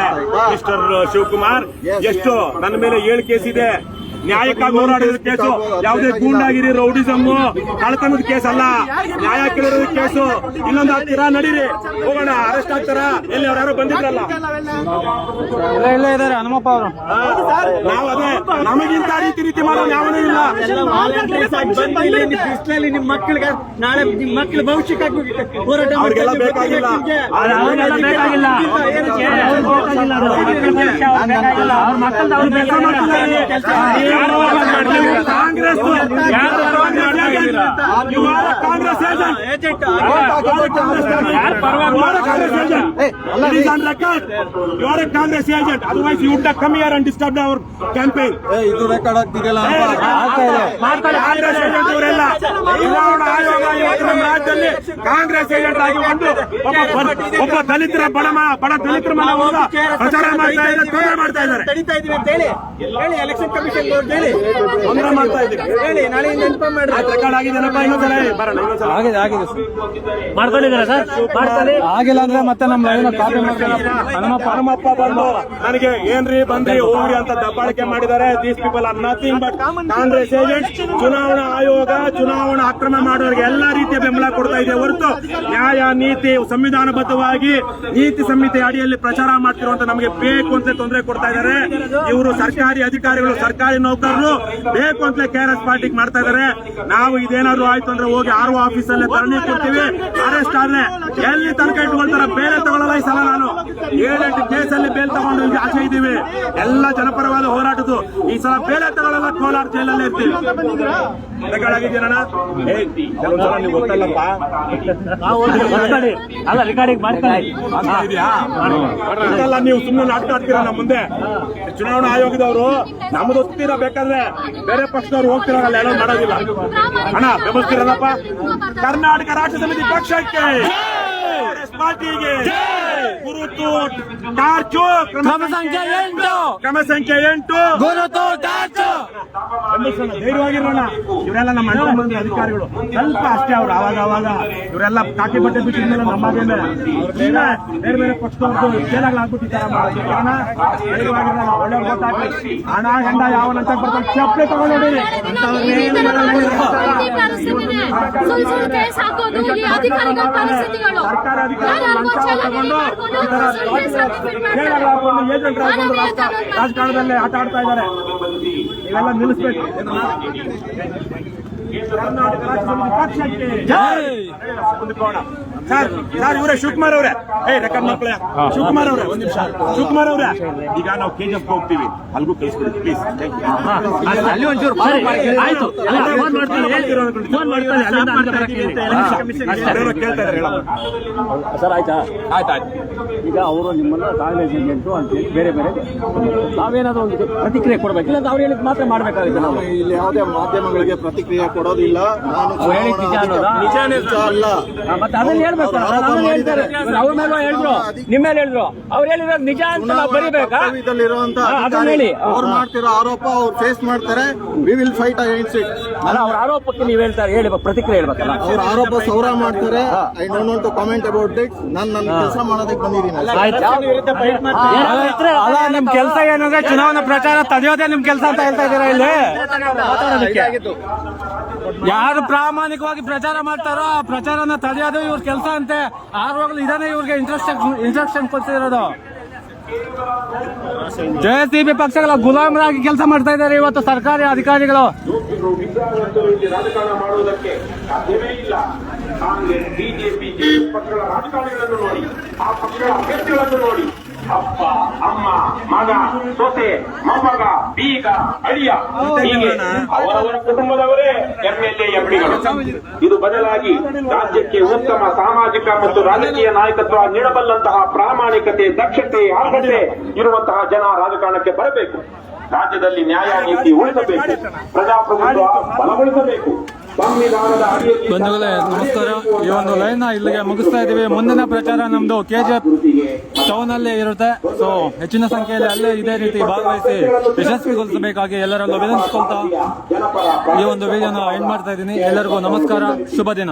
ಮಿಸ್ಟರ್ ಶಿವಕುಮಾರ್ ಎಷ್ಟು? ನನ್ನ ಮೇಲೆ ಏಳು ಕೇಸ್ ಇದೆ. ನ್ಯಾಯಕ್ಕಾಗಿ ಹೋರಾಡಿದ ಕೇಸು ಯಾವುದೇ ಗೂಂಡಾಗಿರಿ ರೌಡಿಸಮ್ ಕಳ್ತನದ ಕೇಸ್ ಅಲ್ಲ ನ್ಯಾಯ ಕೇಳಿರೋದ ಕೇಸು. ಇನ್ನೊಂದು ಹತ್ತಿರ ನಡೀರಿ. ಹೋಗೋಣ ಅರೆಸ್ಟ್ ಆಗ್ತಾರ? ಎಲ್ಲಿ ಅವ್ರು ಯಾರೋ ಬಂದಿದ್ರಲ್ಲ.
ಇಲ್ಲ ಇಲ್ಲ ಹನುಮಪ್ಪ ಅವರು.
ನಾವು ಅದೇ ನಮಗಿಂತ ರೀತಿ ರೀತಿ ಮಾಡೋದು ಯಾವನೂ ಇಲ್ಲ.
ಬಿಸಿಲಲ್ಲಿ ನಿಮ್ಮ ಮಕ್ಕಳಿಗೆ ನಾಳೆ ನಿಮ್ಮ ಮಕ್ಕಳ ಭವಿಷ್ಯಕ್ಕಾಗಿ ಹೋರಾಟ
ಅವ್ರಿಗೆಲ್ಲ ಬೇಕಾಗಿಲ್ಲ.
ಬೇಕಾಗಿಲ್ಲ. ಬೇಕಾಗಿಲ್ಲ. ಮಕ್ಕಳ ಅವ್ರ.
Congress Congress agent? Congress agent agent. Otherwise, you would have come here and disturbed
ಇದು ರೆಕಾರ್ಡ್ ಆಗ್ತಿರಲ್ಲ
ಕಾಂಗ್ರೆಸ್ ಏಜೆಂಟ್ ಇವರೆಲ್ಲ ಚುನಾವಣಾ ಆಯೋಗ ಇವತ್ತು ನಮ್ಮ ರಾಜ್ಯದಲ್ಲಿ ಕಾಂಗ್ರೆಸ್ ಏಜೆಂಟ್ ಆಗಿ ಒಂದು ಒಬ್ಬ ದಲಿತರ ಬಡ ಮ- ಬಡ ದಲಿತರ ಮನೆ ಹೋದ ಪ್ರಚಾರ ಮಾಡ್ತಾ ಇದ್ದಾರೆ ಮಾಡ್ತಾ ಇದ್ದಾರೆ.
ತಡಿತಾ ಇದೀವಿ ಅಂತ ಹೇಳಿ. ಹೇಳಿ ಎಲೆಕ್ಷನ್ ಕಮಿಷನ್ ಹೇಳಿ.
ತೊಂದರೆ ಮಾಡ್ತಾ ಇದ್ದೀವಿ
ಹೇಳಿ ನಾಳೆಯಿಂದ ಇನ್ಫಾರ್ಮ್ ಮಾಡ್ರಿ.
ರೆಕಾರ್ಡ್ ಆಗಿದೆನಪ್ಪ ಇನ್ನೊಂದ್ಸಲ ಹೇಳಿ, ಬರೋಣ ಇನ್ನೊಂದ್ಸಲ
ಆಗಿದೆ ಆಗಿದೆ ಸರ್.
ಮಾಡ್ಕೊಂಡಿದ್ದೀರಾ ಸರ್? ಮಾಡ್ಕೊಳ್ಳಿ
ಆಗಿಲ್ಲ ಅಂದ್ರೆ ಮತ್ತೆ ನಮ್ಮ ಲೈನ್ ಕಾಪಿ ಹನುಮಪ್ಪ.
ಬಂದು ನನಗೆ ಏನ್ರಿ ಬಂದ್ರಿ ಹೋಗ್ರಿ ಅಂತ ದಬ್ಬಾಳಿಕೆ ಮಾಡಿದ್ದಾರೆ. These people are nothing but Congress agent ಚುನಾವಣಾ ಆಯೋಗ ಚುನಾವಣಾ ಅಕ್ರಮ ಮಾಡೋರಿಗೆ ಎಲ್ಲಾ ರೀತಿಯ ಬೆಂಬಲ ಕೊಡ್ತಾ ಇದೆ ಹೊರತು ನ್ಯಾಯ ನೀತಿ ಸಂವಿಧಾನಬದ್ಧವಾಗಿ ನೀತಿ ಸಂಹಿತೆ ಅಡಿಯಲ್ಲಿ ಪ್ರಚಾರ ಮಾಡ್ತಿರುವಂತ ನಮಗೆ ಬೇಕು ಅಂತ ತೊಂದರೆ ಕೊಡ್ತಾ ಇದ್ದಾರೆ. ಇವರು ಸರ್ಕಾರಿ ಅಧಿಕಾರಿಗಳು ಸರ್ಕಾರಿ ನೌಕರರು ಬೇಕು ಅಂತ ಕೆ ಆರ್ ಎಸ್ ಪಾರ್ಟಿಗೆ ಮಾಡ್ತಾ ಇದ್ದಾರೆ ನಾವು ಇದೇನಾದ್ರು ಆಯ್ತು ಅಂದ್ರೆ ಹೋಗಿ ಆರ್ ಒ ಆಫೀಸ್ ಅಲ್ಲಿ ಧರಣಿ ಕೊಡ್ತೀವಿ ಅರೆಸ್ಟ್ ಆದ್ರೆ ಎಲ್ಲಿ ತನಕ ಇಟ್ಕೊಳ್ತಾರ ಬೇರೆ ತಗೊಳ್ಳಲ್ಲ ಈ ಸಲ ನಾನು. ಏಳೆಂಟು ಕೇಸಲ್ಲಿ ಬೇಲ್ ತಗೊಂಡು ಆಚೆ ಇದ್ದೀವಿ. ಎಲ್ಲ ಜನಪರವಾದ ಹೋರಾಟದ್ದು. ಈ ಸಲ ಬೇಲೆ ತಗೊಳ್ಳಲ್ಲ ಕೋಲಾರ ಜೈಲಲ್ಲಿ ಇರ್ತೀವಿ. ಗೊತ್ತಲ್ಲಪ್ಪ.
ಅಲ್ಲ ರೆಕಾರ್ಡಿಂಗ್
ನೀವು ಸುಮ್ಮನೆ ನಾಟಕ ಆಡ್ತೀರಾ ನಮ್ಮ ಮುಂದೆ? ಚುನಾವಣಾ ಆಯೋಗದವರು ನಮ್ದು ಬೇಕಾದ್ರೆ ಬೇರೆ ಪಕ್ಷದವ್ರು ಹೋಗ್ತಿರಲ್ಲ ಎಲ್ಲ ಮಾಡೋದಿಲ್ಲ. ಹಣ ಬೆಂಬಲಿಸ್ತಿರಲ್ಲಪ್ಪ ಕರ್ನಾಟಕ ರಾಜ್ಯ ಸಮಿತಿ ಪಕ್ಷಕ್ಕೆ. ಕಾಂಗ್ರೆಸ್ ಪಾರ್ಟಿಗೆ. ಗುರುತು ಟಾರ್ಚು.
ಕ್ರಮ ಸಂಖ್ಯೆ ಎಂಟು.
ಕ್ರಮ ಸಂಖ್ಯೆ ಎಂಟು.
ಗುರುತು ಟಾರ್ಚು.
ಧೈರ್ಯವಾಗಿರೋಣ. ಇವರೆಲ್ಲ ನಮ್ಮ ಅಣ್ಣ ಮಂದಿ ಅಧಿಕಾರಿಗಳು. ಸ್ವಲ್ಪ ಅಷ್ಟೇ ಅವ್ರು ಅವಾಗ ಅವಾಗ. ಇವರೆಲ್ಲ ಕಾಕಿ ಬಟ್ಟೆ ಬಿಟ್ಟಿದ್ಮೇಲೆ ನಮ್ಮ ಅವ್ರನ್ನೆಲ್ಲ ಬೇರೆ ಬೇರೆ ಪಕ್ಷದವ್ರದ್ದು ಜೈಲಾಗ್ಲಿ ಆಗ್ಬಿಟ್ಟಿದ್ದಾರೆ ಧೈರ್ಯವಾಗಿರೋಣ ಒಳ್ಳೆ ಗೊತ್ತಾಗ್ಲಿ. ಹಣ ಹೆಂಡ ಯಾವನಂತ ಬರ್ತಾರೆ. ಚಪ್ಪಲೆ ತಗೊಂಡು
ಪರಿಸ್ಥಿತಿನೇ ಸುಳ್ಳು ಸುಳ್ಳು ಕೇಸ್ ಹಾಕೋದು ಈ ಅಧಿಕಾರಿಗಳ ಪರಿಸ್ಥಿತಿಗಳು
ಸರ್ಕಾರ ಅಧಿಕಾರಿಗಳು ತಗೊಂಡು ಏಜೆಂಟ್ ಹಾಕೊಂಡು
ಮಾನವೀಯತೆ
ರಾಜಕಾರಣದಲ್ಲಿ ಆಟ ಆಡ್ತಾ ಇದ್ದಾರೆ. ಇವೆಲ್ಲ ನಿಲ್ಲಿಸ್ಬೇಕು. ಕರ್ನಾಟಕ ರಾಜ್ಯ ಸಮಿತಿ ಪಕ್ಷಕ್ಕೆ. ಸರ್ ಸರ್ ಇವರೇ ಶಿವಕುಮಾರ್ ಅವರೇ. ಏ ರೆಕಾರ್ಡ್ ಮಕ್ಕಳೇ ಶಿವಕುಮಾರ್ ಅವರೇ ಒಂದ್ ನಿಮಿಷ. ಶಿವಕುಮಾರ್ ಅವರೇ. ಈಗ ನಾವು ಕೆಜಿಎಫ್ ಹೋಗ್ತೀವಿ. ಅಲ್ಗೂ ಕಳಿಸ್ಬಿಡಿ ಪ್ಲೀಸ್
ಅಲ್ಲಿ ಒಂಚೂರು ಸರಿ ಆಯ್ತು. ಫೋನ್ ಮಾಡ್ತೀನಿ. ಫೋನ್.
ಕೇಳ್ತಾ
ಸರ್
ಆಯ್ತಾಯ್ತು
ಈಗ ಅವರು ನಿಮ್ಮನ್ನ ಕಾಂಗ್ರೆಸ್ ಏಜೆಂಟು ಅಂತೇಳಿ ಬೇರೆ ಬೇರೆ. ನಾವೇನಾದ್ರು ಒಂದು ಪ್ರತಿಕ್ರಿಯೆ ಕೊಡ್ಬೇಕು. ಇಲ್ಲ ಅವ್ರು ಹೇಳಿದ್ ಮಾತ್ರ ಮಾಡ್ಬೇಕಾಗುತ್ತೆ ನಾವು.
ಇಲ್ಲಿ ಯಾವುದೇ ಮಾಧ್ಯಮಗಳಿಗೆ ಪ್ರತಿಕ್ರಿಯೆ ಕೊಡೋದಿಲ್ಲ. ನಾನು
ಹೇಳಿದ್ ನಿಜ ಅನ್ನೋದಾ?
ನಿಜ ಅಲ್ಲ.
ಮತ್ತೆ ಅದನ್ನ ಹೇಳ್ತಾರೆ. ಅವ್ರ ಮೇಲೆ ಹೇಳಿದ್ರು. ನಿಮ್ಮ ಮೇಲೆ ಹೇಳಿದ್ರು. ಅವ್ರು ಹೇಳಿರೋದು ನಿಜ ಅಂತ ನಾವು ಬರಿಬೇಕಾ?
ಕರ್ತವ್ಯದಲ್ಲಿರುವಂತ
ಹಾ, ಅದನ್ನ
ಅಧಿಕಾರಿ
ಹೇಳಿ.
ಅವ್ರು ಮಾಡ್ತಿರೋ ಆರೋಪ ಅವ್ರು ಫೇಸ್ ಮಾಡ್ತಾರೆ. We will fight against it
ಅಲ್ಲ ಅವ್ರ ಆರೋಪಕ್ಕೆ ನೀವು ಹೇಳ್ತಾರೆ. ಹೇಳಿ ಪ್ರತಿಕ್ರಿಯೆ ಹೇಳ್ಬೇಕಲ್ಲ?
ಅವ್ರ ಆರೋಪ ಸೌರ ಮಾಡ್ತಾರೆ. I don't want to comment about it ನಾನು ನನ್ನ ಕೆಲಸ ಮಾಡೋದಕ್ಕೆ ಬಂದಿದ್ದೀನಿ.
ಅಲ್ಲ ನಿಮ್ ಕೆಲಸ ಏನಂದ್ರೆ ಚುನಾವಣಾ ಪ್ರಚಾರ ತಡೆಯೋದೇ ನಿಮ್ ಕೆಲಸ ಅಂತ ಹೇಳ್ತಾ ಇದ್ದೀರಾ ಇಲ್ಲಿ? ಯಾರು ಪ್ರಾಮಾಣಿಕವಾಗಿ ಪ್ರಚಾರ ಮಾಡ್ತಾರೋ ಆ ಪ್ರಚಾರನ ತಡೆಯೋದು ಇವ್ರ ಕೆಲಸ ಅಂತೆ ಆರ್ವಾಗ್ಲೂ ಇದನ್ನ ಇವ್ರಿಗೆ ಇನ್ಸ್ಟ್ರಕ್ಷನ್ ಇನ್ಸ್ಟ್ರಕ್ಷನ್ ಕೊಡ್ತಿರೋದು. ಜೆ ಪಕ್ಷಗಳ ಗುಲಾಮರಾಗಿ ಕೆಲಸ ಮಾಡ್ತಾ ಇದ್ದಾರೆ ಇವತ್ತು ಸರ್ಕಾರಿ ಅಧಿಕಾರಿಗಳು.
ಬಿಜೆಪಿ ಪಕ್ಷಗಳ ರಾಜಕಾರಣಿಗಳನ್ನು ನೋಡಿ, ಆ ಪಕ್ಷಗಳ ಅಭ್ಯರ್ಥಿಗಳನ್ನು ನೋಡಿ. ಅಪ್ಪ ಅಮ್ಮ ಮಗ ಸೊಸೆ ಮೊಮ್ಮಗ ಬೀಗ ಅಳಿಯ. ಹೀಗೆ ಅವರವರ ಕುಟುಂಬದವರೇ ಎಂಎಲ್ಎ ಇದು ಬದಲಾಗಿ ರಾಜ್ಯಕ್ಕೆ ಉತ್ತಮ ಸಾಮಾಜಿಕ ಮತ್ತು ರಾಜಕೀಯ ನಾಯಕತ್ವ ನೀಡಬಲ್ಲಂತಹ ಪ್ರಾಮಾಣಿಕತೆ ದಕ್ಷತೆ ಅರ್ಹತೆ ಇರುವಂತಹ ಜನ ರಾಜಕಾರಣಕ್ಕೆ ಬರಬೇಕು. ರಾಜ್ಯದಲ್ಲಿ ನ್ಯಾಯ ನೀತಿ ಉಳಿಸಬೇಕು. ಪ್ರಜಾಪ್ರಭುತ್ವ ಬಲಗೊಳಿಸಬೇಕು.
ಬಂಧುಗಳೇ ನಮಸ್ಕಾರ. ಈ ಒಂದು ಲೈನ್ ಇಲ್ಲಿಗೆ ಮುಗಿಸ್ತಾ ಇದೀವಿ. ಮುಂದಿನ ಪ್ರಚಾರ ನಮ್ದು ಜಿ ಟೌನ್ ಅಲ್ಲೇ ಇರುತ್ತೆ. ಸೊ ಹೆಚ್ಚಿನ ಸಂಖ್ಯೆಯಲ್ಲಿ ಅಲ್ಲೇ ಇದೇ ರೀತಿ ಭಾಗವಹಿಸಿ ಯಶಸ್ವಿಗೊಳಿಸಬೇಕಾಗಿ ಎಲ್ಲರಲ್ಲೂ ವಿನಂತಿಸ್ಕೊಳ್ತಾ ಈ ಒಂದು ವಿಡಿಯೋನ ಎಂಡ್ ಮಾಡ್ತಾ ಇದ್ದೀನಿ ಎಲ್ಲರಿಗೂ ನಮಸ್ಕಾರ. ಶುಭ ದಿನ.